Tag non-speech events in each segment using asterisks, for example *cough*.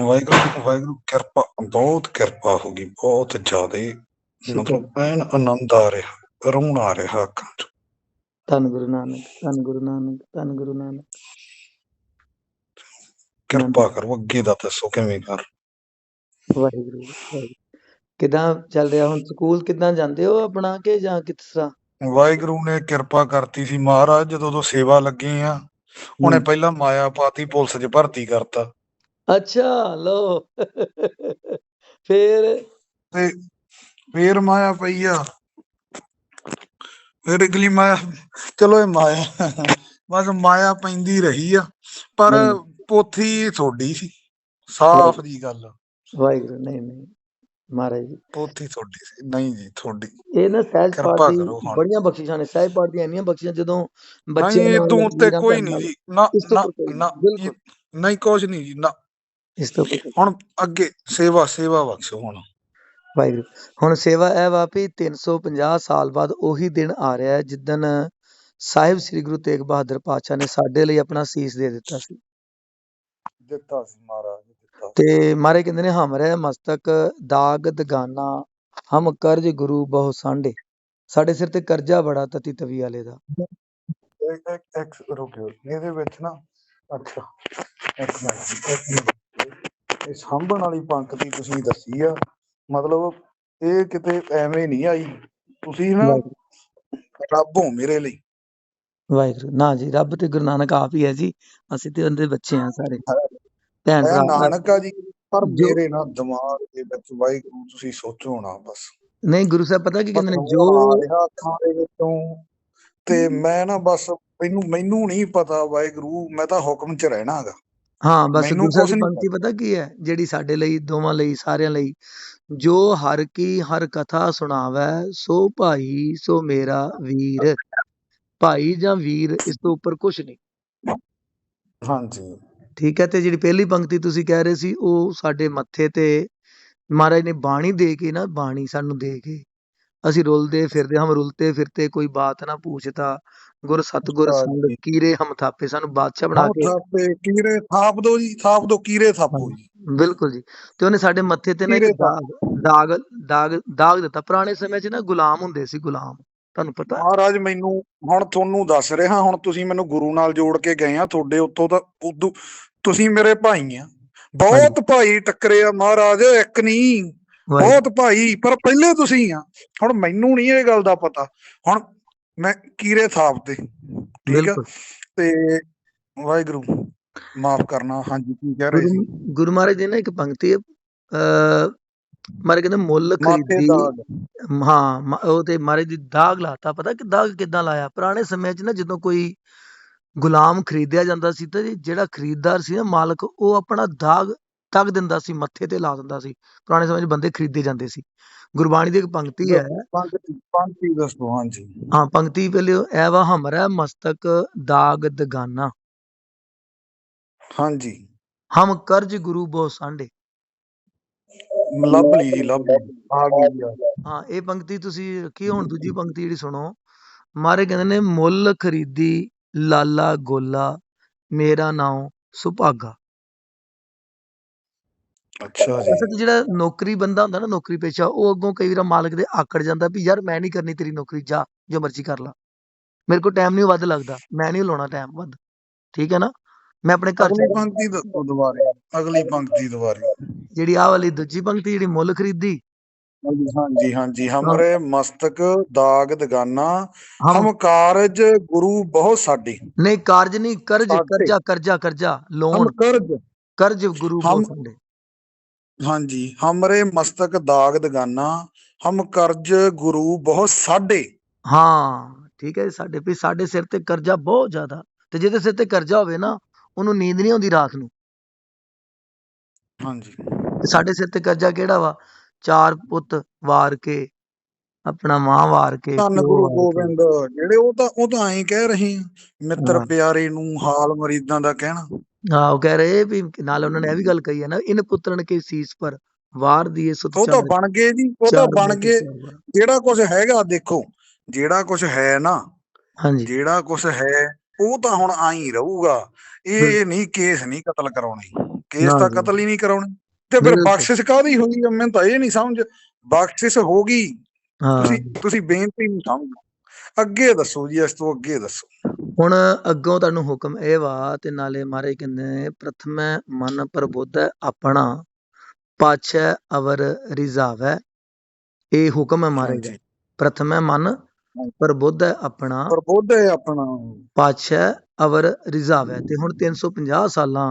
ਵਾਹਿਗੁਰੂ ਵਾਹਿਗੁਰੂ ਕਿਰਪਾ ਬਹੁਤ ਕਿਰਪਾ ਹੋ ਗਈ ਬਹੁਤ ਜ਼ਿਆਦੇ ਮਤਲਬ ਐਨ ਆਨੰਦ ਆ ਰਿਹਾ ਰੋਣ ਆ ਰਿਹਾ ਅੱਖਾਂ ਚ। ਧੰਨ ਗੁਰੂ ਨਾਨਕ ਧੰਨ ਗੁਰੂ ਨਾਨਕ ਧੰਨ ਗੁਰੂ ਨਾਨਕ। ਕਿਰਪਾ ਕਰੋ ਅੱਗੇ ਦਾ ਦੱਸੋ ਕਿਵੇਂ ਕਰ। ਵਾਹਿਗੁਰੂ ਕਿਦਾਂ ਚੱਲ ਰਿਹਾ ਹੁਣ? ਸਕੂਲ ਕਿਦਾਂ ਜਾਂਦੇ ਹੋ ਆਪਣਾ ਕਿ ਜਾਂ ਤਰ੍ਹਾਂ ਵਾਹਿਗੁਰੂ ਨੇ ਕਿਰਪਾ ਕਰਤੀ ਸੀ ਮਹਾਰਾਜ ਜਦੋਂ ਤੋਂ ਸੇਵਾ ਲੱਗੇ ਆ। ਉਹਨੇ। ਪਹਿਲਾਂ ਮਾਇਆ ਪਾਤੀ ਪੁਲਿਸ 'ਚ ਭਰਤੀ ਕਰਤਾ। ਅੱਛਾ ਲੋ ਫੇਰ? ਤੇ ਫੇਰ ਮਾਇਆ ਪਈ ਆ। ਫਿਰ ਅਗਲੀ ਮਾਇਆ ਚਲੋ ਇਹ ਮਾਇਆ ਬਸ ਮਾਇਆ ਪੈਂਦੀ ਰਹੀ ਆ। ਪਰ। ਪੋਥੀ ਤੁਹਾਡੀ ਸੀ ਸਾਫ਼ ਦੀ ਗੱਲ। ਵਾਹਿਗੁਰੂ ਨਹੀਂ ਨਹੀਂ ਮਹਾਰਾਜ ਜੀ। ਪੋਥੀ ਤੁਹਾਡੀ ਸੀ ਨਹੀਂ ਜੀ ਤੁਹਾਡੀ ਇਹ ਨਾ ਸਹਿਜ ਪਾਠ ਦੀ। ਬੜੀਆਂ ਬਖਸ਼ਿਸ਼ਾਂ ਨੇ ਸਹਿਜ ਪਾਠ ਦੀਆਂ ਇੰਨੀਆਂ ਬਖਸ਼ਿਸ਼ਾਂ ਜਦੋਂ ਨਹੀਂ ਨਾਲ ਇਦੋਂ ਉੱਤੇ ਜੀਰਾਂ ਕੋਈ ਨਹੀਂ ਜੀ ਨਾ ਤੋਂ ਨਾ। ਇਹ- ਨਹੀਂ ਕੁਝ ਨਹੀਂ ਜੀ ਨਾ। ਇਸ ਤੋਂ ਹੁਣ ਅੱਗੇ ਸੇਵਾ ਸੇਵਾ ਬਖਸ਼ੋ ਹੁਣ। ਵਾਹਿਗੁਰੂ। ਹੁਣ ਸੇਵਾ ਇਹ ਵਾ ਵੀ 350 ਸਾਲ ਬਾਅਦ ਉਹੀ ਦਿਨ ਆ ਰਿਹਾ ਹੈ ਜਿੱਦਣ ਸਾਹਿਬ ਸ੍ਰੀ ਗੁਰੂ ਤੇਗ ਬਹਾਦਰ ਪਾਤਸ਼ਾਹ ਨੇ ਸਾਡੇ ਲਈ ਆਪਣਾ ਸੀਸ ਦੇ ਦਿੱਤਾ ਸੀ। ਦਿੱਤਾ ਸੀ ਮਹਾਰਾਜ ਦਿੱਤਾ ਤੇ ਮਾਰੇ ਕਹਿੰਦੇ ਨੇ ਹਮਰੇ ਮਸਤਕ ਦਾਗ ਦਗਾਨਾ ਹਮ ਕਰਜ ਗੁਰੂ ਬਹੁ ਸਾਂਢੇ। ਸਾਡੇ ਸਿਰ ਤੇ ਕਰਜ਼ਾ ਬੜਾ ਤਤੀ ਤਵੀ ਵਾਲੇ ਦਾ। ਇੱਕ ਇੱਕ ਰੁਕਿਓ। ਇਹਦੇ ਵਿੱਚ ਨਾ ਅੱਛਾ ਇੱਕ ਮਿੰਟ ਇੱਕ ਮਿੰਟ। ਇਹ ਸਾਂਭਣ ਵਾਲੀ ਪੰਕਤੀ ਤੁਸੀਂ ਦੱਸੀ ਆ। ਮਤਲਬ ਇਹ ਕਿਤੇ ਐਵੇਂ ਨਹੀਂ ਆਈ। ਤੁਸੀਂ ਨਾ ਰੱਬ ਹੋ ਮੇਰੇ ਲਈ। ਵਾਹਿਗੁਰੂ। ਨਾ ਜੀ ਰੱਬ ਤੇ ਗੁਰੂ ਨਾਨਕ ਆਪ ਹੀ ਹੈ ਜੀ। ਅਸੀਂ ਤੇ ਉਹਦੇ ਬੱਚੇ ਆ ਸਾਰੇ। ਭੈਣ ਭਰਾ ਨਾਨਕ ਆ ਜੀ ਪਰ ਮੇਰੇ ਨਾ ਦਿਮਾਗ ਦੇ ਵਿੱਚ ਵਾਹਿਗੁਰੂ ਤੁਸੀਂ ਸੋਚੋ ਨਾ ਬਸ। ਨਹੀਂ ਗੁਰੂ ਸਾਹਿਬ ਪਤਾ ਕੀ ਕਹਿੰਦੇ ਨੇ? ਜੋ ਅੱਖਾਂ ਦੇ ਵਿੱਚੋਂ। ਤੇ ਮੈਂ ਨਾ ਬਸ ਮੈਨੂੰ ਮੈਨੂੰ ਨਹੀਂ ਪਤਾ ਵਾਹਿਗੁਰੂ ਮੈਂ ਤਾਂ ਹੁਕਮ 'ਚ ਰਹਿਣਾਗਾ ਹਾਂ ਬਸ ਮੈਨੂੰ ਗੁਰੂ ਸਾਹਿਬ ਕੁਛ ਦੀ ਨਹੀਂ ਪੰਕਤੀ ਪਤਾ। ਕੀ ਹੈ? ਜਿਹੜੀ ਸਾਡੇ ਲਈ ਦੋਵਾਂ ਲਈ ਸਾਰਿਆਂ ਲਈ ਜੋ ਹਰ ਕੀ ਹਰ ਕਥਾ ਸੁਣਾਵੈ ਸੋ ਭਾਈ ਸੋ ਮੇਰਾ ਵੀਰ। ਭਾਈ ਜਾਂ ਵੀਰ ਇਸ ਤੋਂ ਉੱਪਰ ਕੁਝ ਨਹੀਂ। ਹਾਂਜੀ। ਠੀਕ ਹੈ ਤੇ ਜਿਹੜੀ ਪਹਿਲੀ ਪੰਕਤੀ ਤੁਸੀਂ ਕਹਿ ਰਹੇ ਸੀ ਉਹ ਸਾਡੇ ਮੱਥੇ ਤੇ ਮਹਾਰਾਜ ਨੇ ਬਾਣੀ ਦੇ ਕੇ ਨਾ ਬਾਣੀ ਸਾਨੂੰ ਦੇ ਕੇ ਅਸੀਂ ਰੁਲਦੇ ਫਿਰਦੇ ਹਮ ਰੁਲਤੇ ਫਿਰਤੇ ਕੋਈ ਬਾਤ ਨਾ ਪੁੱਛਤਾ ਗੁਰ ਸਤਗੁਰ ਅੱਛਾ ਸੰਗ ਜੀ। ਕੀਰੇ ਹਮ ਥਾਪੇ ਸਾਨੂੰ ਬਾਦਸ਼ਾਹ ਬਣਾ ਕੇ ਥਾਪੇ ਕੀਰੇ ਥਾਪ ਦੋ ਜੀ ਥਾਪ ਦੋ ਕੀਰੇ ਥਾਪੋ ਜੀ। ਬਿਲਕੁਲ ਜੀ। ਤੇ ਉਹਨੇ ਸਾਡੇ ਮੱਥੇ ਤੇ ਨਾ ਇੱਕ ਕੀਰੇ ਦਾਗ ਦਾਗ ਦਾਗ ਦਾਗ ਦਿੱਤਾ। ਪੁਰਾਣੇ ਸਮੇਂ 'ਚ ਨਾ ਗੁਲਾਮ ਹੁੰਦੇ ਸੀ ਗੁਲਾਮ ਤੁਹਾਨੂੰ ਪਤਾ? ਮਹਾਰਾਜ ਮੈਨੂੰ ਹੁਣ ਤੁਹਾਨੂੰ ਦੱਸ ਰਿਹਾ ਹੁਣ ਤੁਸੀਂ ਮੈਨੂੰ ਗੁਰੂ ਨਾਲ ਜੋੜ ਕੇ ਗਏ ਆ ਤੁਹਾਡੇ ਉੱਤੋਂ ਤਾਂ ਉਦੋਂ ਤੁਸੀਂ ਮੇਰੇ ਭਾਈ ਆ। ਬਹੁਤ ਭਾਈ ਟੱਕਰੇ ਆ ਮਹਾਰਾਜ ਇੱਕ ਨਹੀਂ ਬਹੁਤ ਭਾਈ ਪਰ ਪਹਿਲੇ ਤੁਸੀਂ ਆ। ਹੁਣ ਮੈਨੂੰ ਨਹੀਂ ਇਹ ਗੱਲ ਦਾ ਪਤਾ। ਹੁਣ ਮੈਂ ਕੀਰੇ ਥਾਪ ਤੇ ਠੀਕ ਆ? ਤੇ ਵਾਹਿਗੁਰੂ ਮਾਫ ਕਰਨਾ। ਹਾਂਜੀ ਕੀ ਕਹਿ ਰਹੇ ਸੀ? ਗੁਰੂ ਮਹਾਰਾਜ ਦੀ ਨਾ ਇੱਕ ਪੰਕਤੀ ਅ ਮਾਰੇ ਕਹਿੰਦੇ ਮੁੱਲ ਖਰੀਦੀ। ਹਾਂ ਉਹ ਤੇ ਮਹਾਰਾਜ ਦੀ ਦਾਗ ਲਾਤਾ। ਪਤਾ ਕਿ ਦਾਗ ਕਿੱਦਾਂ ਲਾਇਆ? ਪੁਰਾਣੇ ਸਮੇਂ 'ਚ ਨਾ ਜਦੋਂ ਕੋਈ ਗੁਲਾਮ ਖਰੀਦਿਆ ਜਾਂਦਾ ਸੀ ਤਾਂ ਜੀ ਜਿਹੜਾ ਖਰੀਦਦਾਰ ਸੀ ਨਾ ਮਾਲਕ ਉਹ ਆਪਣਾ ਦਾਗ ਤੱਕ ਦਿੰਦਾ ਸੀ ਮੱਥੇ ਤੇ ਲਾ ਦਿੰਦਾ ਸੀ। ਪੁਰਾਣੇ ਸਮੇਂ 'ਚ ਬੰਦੇ ਖਰੀਦੇ ਜਾਂਦੇ ਸੀ। ਗੁਰਬਾਣੀ ਦੀ ਇੱਕ ਪੰਕਤੀ ਹੈ। ਪੰਕਤੀ ਦੱਸੋ ਹਾਂਜੀ। ਹਾਂ ਪੰਕਤੀ ਪਹਿਲੇ ਐ ਵਾ ਹਮਰਾ ਮਸਤਕ ਦਾਗ ਦਗਾਨਾ। ਹਾਂਜੀ। ਹਮ ਕਰਜ ਗੁਰੂ ਬਹੁ ਸਾਂਢੇ। ਲੱਭ ਲਈ ਜੀ ਲੱਭ ਆ ਗਈ। ਹਾਂ ਇਹ ਪੰਕਤੀ ਤੁਸੀਂ ਰੱਖੀ ਹੁਣ ਦੂਜੀ ਪੰਕਤੀ ਜਿਹੜੀ ਸੁਣੋ। ਮਾਰੇ ਕਹਿੰਦੇ ਨੇ ਮੁੱਲ ਖਰੀਦੀ ਲਾਲਾ ਗੋਲਾ ਮੇਰਾ ਨਾਮ ਸੁਭਾਗਾ। ਅੱਛਾ ਜੀ। ਅਸਲ ਜਿਹੜਾ ਨੌਕਰੀ ਬੰਦਾ ਹੁੰਦਾ ਨਾ ਨੌਕਰੀ ਪੇਸ਼ਾ ਉਹ ਅੱਗੋਂ ਕਈ ਵਾਰ ਮਾਲਕ ਦੇ ਆਕੜ ਜਾਂਦਾ ਵੀ ਯਾਰ ਮੈਂ ਨਹੀਂ ਕਰਨੀ ਤੇਰੀ ਨੌਕਰੀ ਜਾ ਜੋ ਮਰਜ਼ੀ ਕਰ ਲਾ। ਮੇਰੇ ਕੋਲ ਟਾਈਮ ਨਹੀਂ ਵੱਧ ਲੱਗਦਾ। ਮੈਂ ਨਹੀਂ ਲਾਉਣਾ ਟਾਈਮ ਵੱਧ। ਠੀਕ ਹੈ ਨਾ? ਮੈਂ ਆਪਣੇ ਘਰ ਅਗਲੀ ਪੰਕਤੀ ਦੁਬਾਰੇ ਅਗਲੀ ਪੰਕਤੀ ਦੁਬਾਰੇ। ਜਿਹੜੀ ਆਹ ਵਾਲੀ ਦੂਜੀ ਪੰਕਤੀ ਜਿਹੜੀ ਮੁੱਲ ਖਰੀਦੀ। ਹਾਂਜੀ ਹਾਂਜੀ ਹਮਰੇ ਮਸਤਕ ਦਾਗ ਦਗਾਨਾ ਹਮ ਕਾਰਜ ਗੁਰੂ ਬਹੁਤ ਸਾਡੇ। ਨਹੀਂ ਕਾਰਜ ਨਹੀਂ ਕਰਜ। ਕਰਜ਼ਾ ਕਰਜ਼ਾ ਕਰਜ਼ਾ ਲੋਨ। ਕਰਜ। ਕਰਜ ਗੁਰੂ ਬਹੁਤ ਸੰਡੇ। ਹਾਂਜੀ ਹਮਰੇ ਮਸਤਕ ਦਾਗ ਦਗਾਨਾ ਹਮ ਕਰਜ ਗੁਰੂ ਬਹੁਤ ਸਾਡੇ ਹਾਂ ਠੀਕ ਹੈ ਸਾਡੇ ਵੀ ਸਾਡੇ ਸਿਰ ਤੇ ਕਰਜ਼ਾ ਬਹੁਤ ਜ਼ਿਆਦਾ ਤੇ ਜਿਹਦੇ ਸਿਰ ਤੇ ਕਰਜ਼ਾ ਹੋਵੇ ਨਾ ਉਹਨੂੰ ਨੀਂਦ ਨਹੀਂ ਆਉਂਦੀ ਰਾਤ ਨੂੰ। ਹਾਂਜੀ। ਤੇ ਸਾਡੇ ਸਿਰ ਤੇ ਕਰਜ਼ਾ ਕਿਹੜਾ ਵਾ? ਚਾਰ ਪੁੱਤ ਵਾਰ ਕੇ ਆਪਣਾ ਮਾਂ ਵਾਰ ਕੇ ਧੰਨ ਪਿਓ ਗੁਰੂ ਵਾਰ ਕੇ। ਗੋਬਿੰਦ ਜਿਹੜੇ ਉਹ ਤਾਂ ਉਹ ਤਾਂ ਐਂ ਕਹਿ ਰਹੇ ਆ ਮਿੱਤਰ ਹਾਂ। ਪਿਆਰੇ ਨੂੰ ਹਾਲ ਮਰੀਦਾਂ ਦਾ ਕਹਿਣਾ। ਹਾਂ ਉਹ ਕਹਿ ਰਹੇ ਵੀ ਨਾਲ ਉਹਨਾਂ ਨੇ ਇਹ ਵੀ ਗੱਲ ਕਹੀ ਹੈ ਨਾ ਇਨ ਪੁੱਤਰਨ ਕੇ ਸੀਸ ਪਰ ਵਾਰ ਦੀਏ ਸੁਤ ਉਹ ਤਾਂ ਬਣ ਗਏ ਜੀ ਉਹ ਤਾਂ ਬਣ ਗਏ। ਜਿਹੜਾ ਕੁਝ ਹੈਗਾ ਦੇਖੋ ਜਿਹੜਾ ਕੁਝ ਹੈ ਨਾ ਹਾਂਜੀ। ਜਿਹੜਾ ਕੁਝ ਹੈ ਉਹ ਤਾਂ ਹੁਣ ਆਈ ਰਹੂਗਾ। ਇਹ ਨਹੀਂ ਕੇਸ ਨਹੀਂ ਕਤਲ ਕਰਾਉਣੇ। ਕੇਸ ਨਾ ਤਾਂ। ਕਤਲ ਹੀ ਨਹੀਂ ਕਰਾਉਣੇ। ਤੇ ਫਿਰ। ਬਖਸ਼ਿਸ਼ ਕਾਹਦੀ ਹੋਈ ਮੈਨੂੰ ਤਾਂ ਇਹ ਨਹੀਂ ਸਮਝ। ਬਖਸ਼ਿਸ਼ ਹੋ ਗਈ। ਤੁਸੀਂ ਤੁਸੀਂ ਬੇਨਤੀ ਨਹੀਂ ਸਮਝ। ਅੱਗੇ ਦੱਸੋ ਜੀ ਇਸ ਤੋਂ ਅੱਗੇ ਦੱਸੋ। ਹੁਣ ਅੱਗੋਂ ਤੁਹਾਨੂੰ ਹੁਕਮ ਇਹ ਵਾ ਤੇ ਨਾਲੇ ਮਹਾਰਾਜ ਕਹਿੰਦੇ ਪ੍ਰਥਮੈ ਮਨ ਪ੍ਰਬੁੱਧ ਆਪਣਾ ਪਾਛੈ ਅਵਰ ਰਿਜ਼ਾਵੈ। ਇਹ ਹੁਕਮ ਹੈ ਮਹਾਰਾਜ ਦਾ। ਪ੍ਰਥਮੈ ਮਨ ਪ੍ਰਬੁੱਧ ਆਪਣਾ ਪ੍ਰਬੋਧ ਹੈ ਆਪਣਾ। ਪਾਛੈ ਅਵਰ ਰਿਜ਼ਾਵੈ। ਤੇ ਹੁਣ 350 ਸਾਲਾਂ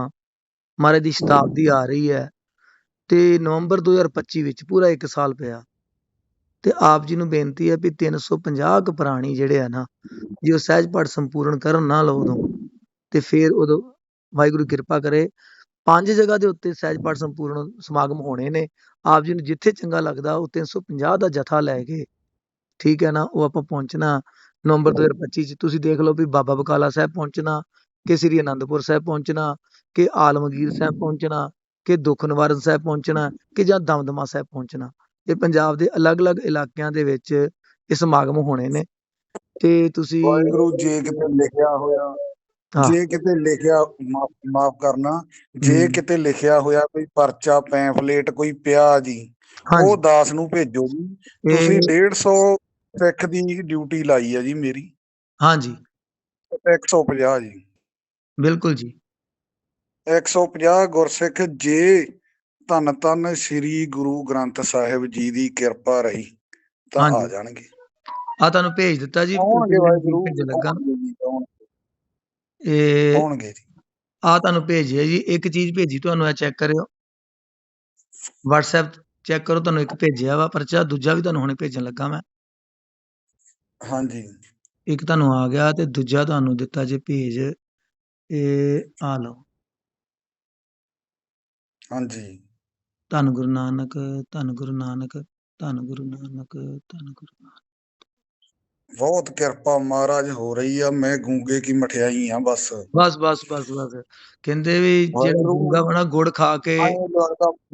ਮਹਾਰਾਜ ਦੀ ਸ਼ਤਾਬਦੀ ਆ ਰਹੀ ਹੈ ਤੇ ਨਵੰਬਰ 2025 ਵਿੱਚ ਪੂਰਾ 1 ਸਾਲ ਪਿਆ। ਤੇ ਆਪ ਜੀ ਨੂੰ ਬੇਨਤੀ ਹੈ ਵੀ 350 ਕੁ ਪ੍ਰਾਣੀ ਜਿਹੜੇ ਆ ਨਾ, ਜੇ ਉਹ ਸਹਿਜ ਪਾਠ ਸੰਪੂਰਨ ਕਰਨ ਨਾ ਲਓ ਉਦੋਂ ਤੇ ਫਿਰ ਉਦੋਂ ਵਾਹਿਗੁਰੂ ਕਿਰਪਾ ਕਰੇ। ਪੰਜ ਜਗ੍ਹਾ ਦੇ ਉੱਤੇ ਸਹਿਜ ਪਾਠ ਸੰਪੂਰਨ ਸਮਾਗਮ ਹੋਣੇ ਨੇ। ਆਪ ਜੀ ਨੂੰ ਜਿੱਥੇ ਚੰਗਾ ਲੱਗਦਾ ਉਹ 350 ਦਾ ਜਥਾ ਲੈ ਕੇ, ਠੀਕ ਹੈ ਨਾ, ਉਹ ਆਪਾਂ ਪਹੁੰਚਣਾ। ਨਵੰਬਰ 2025 ਚ ਤੁਸੀਂ ਦੇਖ ਲਓ ਵੀ ਬਾਬਾ ਬਕਾਲਾ ਸਾਹਿਬ ਪਹੁੰਚਣਾ, ਕਿ ਸ੍ਰੀ ਅਨੰਦਪੁਰ ਸਾਹਿਬ ਪਹੁੰਚਣਾ, ਕਿ ਆਲਮਗੀਰ ਸਾਹਿਬ ਪਹੁੰਚਣਾ, ਕਿ ਦੁੱਖ ਨਿਵਾਰਨ ਸਾਹਿਬ ਪਹੁੰਚਣਾ, ਕਿ ਜਾਂ ਦਮਦਮਾ ਸਾਹਿਬ ਪਹੁੰਚਣਾ। ਇਹ ਪੰਜਾਬ ਦੇ ਅਲੱਗ-ਅਲੱਗ ਇਲਾਕਿਆਂ ਦੇ ਵਿੱਚ ਇਹ ਸਮਾਗਮ ਹੋਣੇ ਨੇ। ਤੇ ਤੁਸੀਂ ਵਾਹਿਗੁਰੂ ਜੇ ਕਿਤੇ ਲਿਖਿਆ ਹੋਇਆ। ਜੇ ਕਿਤੇ ਲਿਖਿਆ ਮਾਫ ਕਰਨਾ ਜੇ। ਕਿਤੇ ਲਿਖਿਆ ਹੋਇਆ ਕੋਈ ਪਰਚਾ ਪੈਂਫਲੇਟ ਕੋਈ ਪਿਆ ਜੀ ਉਹ ਦਾਸ ਨੂੰ ਭੇਜੋ ਜੀ। ਤੁਸੀਂ ਇਹ 150 ਸਿੱਖ ਦੀ ਡਿਊਟੀ ਲਾਈ ਹੈ ਜੀ ਮੇਰੀ। ਹਾਂਜੀ। 150 ਜੀ। ਬਿਲਕੁਲ ਜੀ। 150 ਗੁਰਸਿੱਖ ਜੇ ਧੰਨ ਧੰਨ ਸ੍ਰੀ ਗੁਰੂ ਗ੍ਰੰਥ ਸਾਹਿਬ ਜੀ ਦੀ ਕਿਰਪਾ ਰਹੀ ਤਾਂ ਆ। ਜਾਣਗੇ। ਆ ਤੁਹਾਨੂੰ ਭੇਜ ਦਿੱਤਾ ਜੀ ਲੱਗਾ। ਇਹ ਆ ਤੁਹਾਨੂੰ ਭੇਜਿਆ ਜੀ ਇੱਕ ਚੀਜ਼ ਭੇਜੀ ਤੁਹਾਨੂੰ ਇਹ ਚੈੱਕ ਕਰਿਓ। WhatsApp ਚੈੱਕ ਕਰੋ ਤੁਹਾਨੂੰ ਇੱਕ ਭੇਜਿਆ ਵਾ ਪਰਚਾ ਦੂਜਾ ਵੀ ਤੁਹਾਨੂੰ ਹੁਣੇ ਭੇਜਣ ਲੱਗਾ ਮੈਂ। ਹਾਂਜੀ। ਇੱਕ ਤੁਹਾਨੂੰ ਆ ਗਿਆ ਤੇ ਦੂਜਾ ਤੁਹਾਨੂੰ ਦਿੱਤਾ ਜੇ ਭੇਜ ਇਹ ਆ ਲਓ। ਹਾਂਜੀ। ਧੰਨ ਗੁਰੂ ਨਾਨਕ ਧੰਨ ਗੁਰੂ ਨਾਨਕ ਧੰਨ ਗੁਰੂ ਨਾਨਕ ਧੰਨ ਗੁਰੂ ਨਾਨਕ। ਬਹੁਤ ਕਿਰਪਾ ਮਹਾਰਾਜ ਹੋ ਰਹੀ ਆ। ਮੈਂ ਗੂੰਗੇ ਕੀ ਮਠਿਆਈ ਆ ਬਸ। ਬਸ ਬਸ ਬਸ ਬਸ। ਕਹਿੰਦੇ ਵੀ ਜਿਹੜਾ। ਗੁੰਗਾ ਬਣਾ ਗੁੜ ਖਾ ਕੇ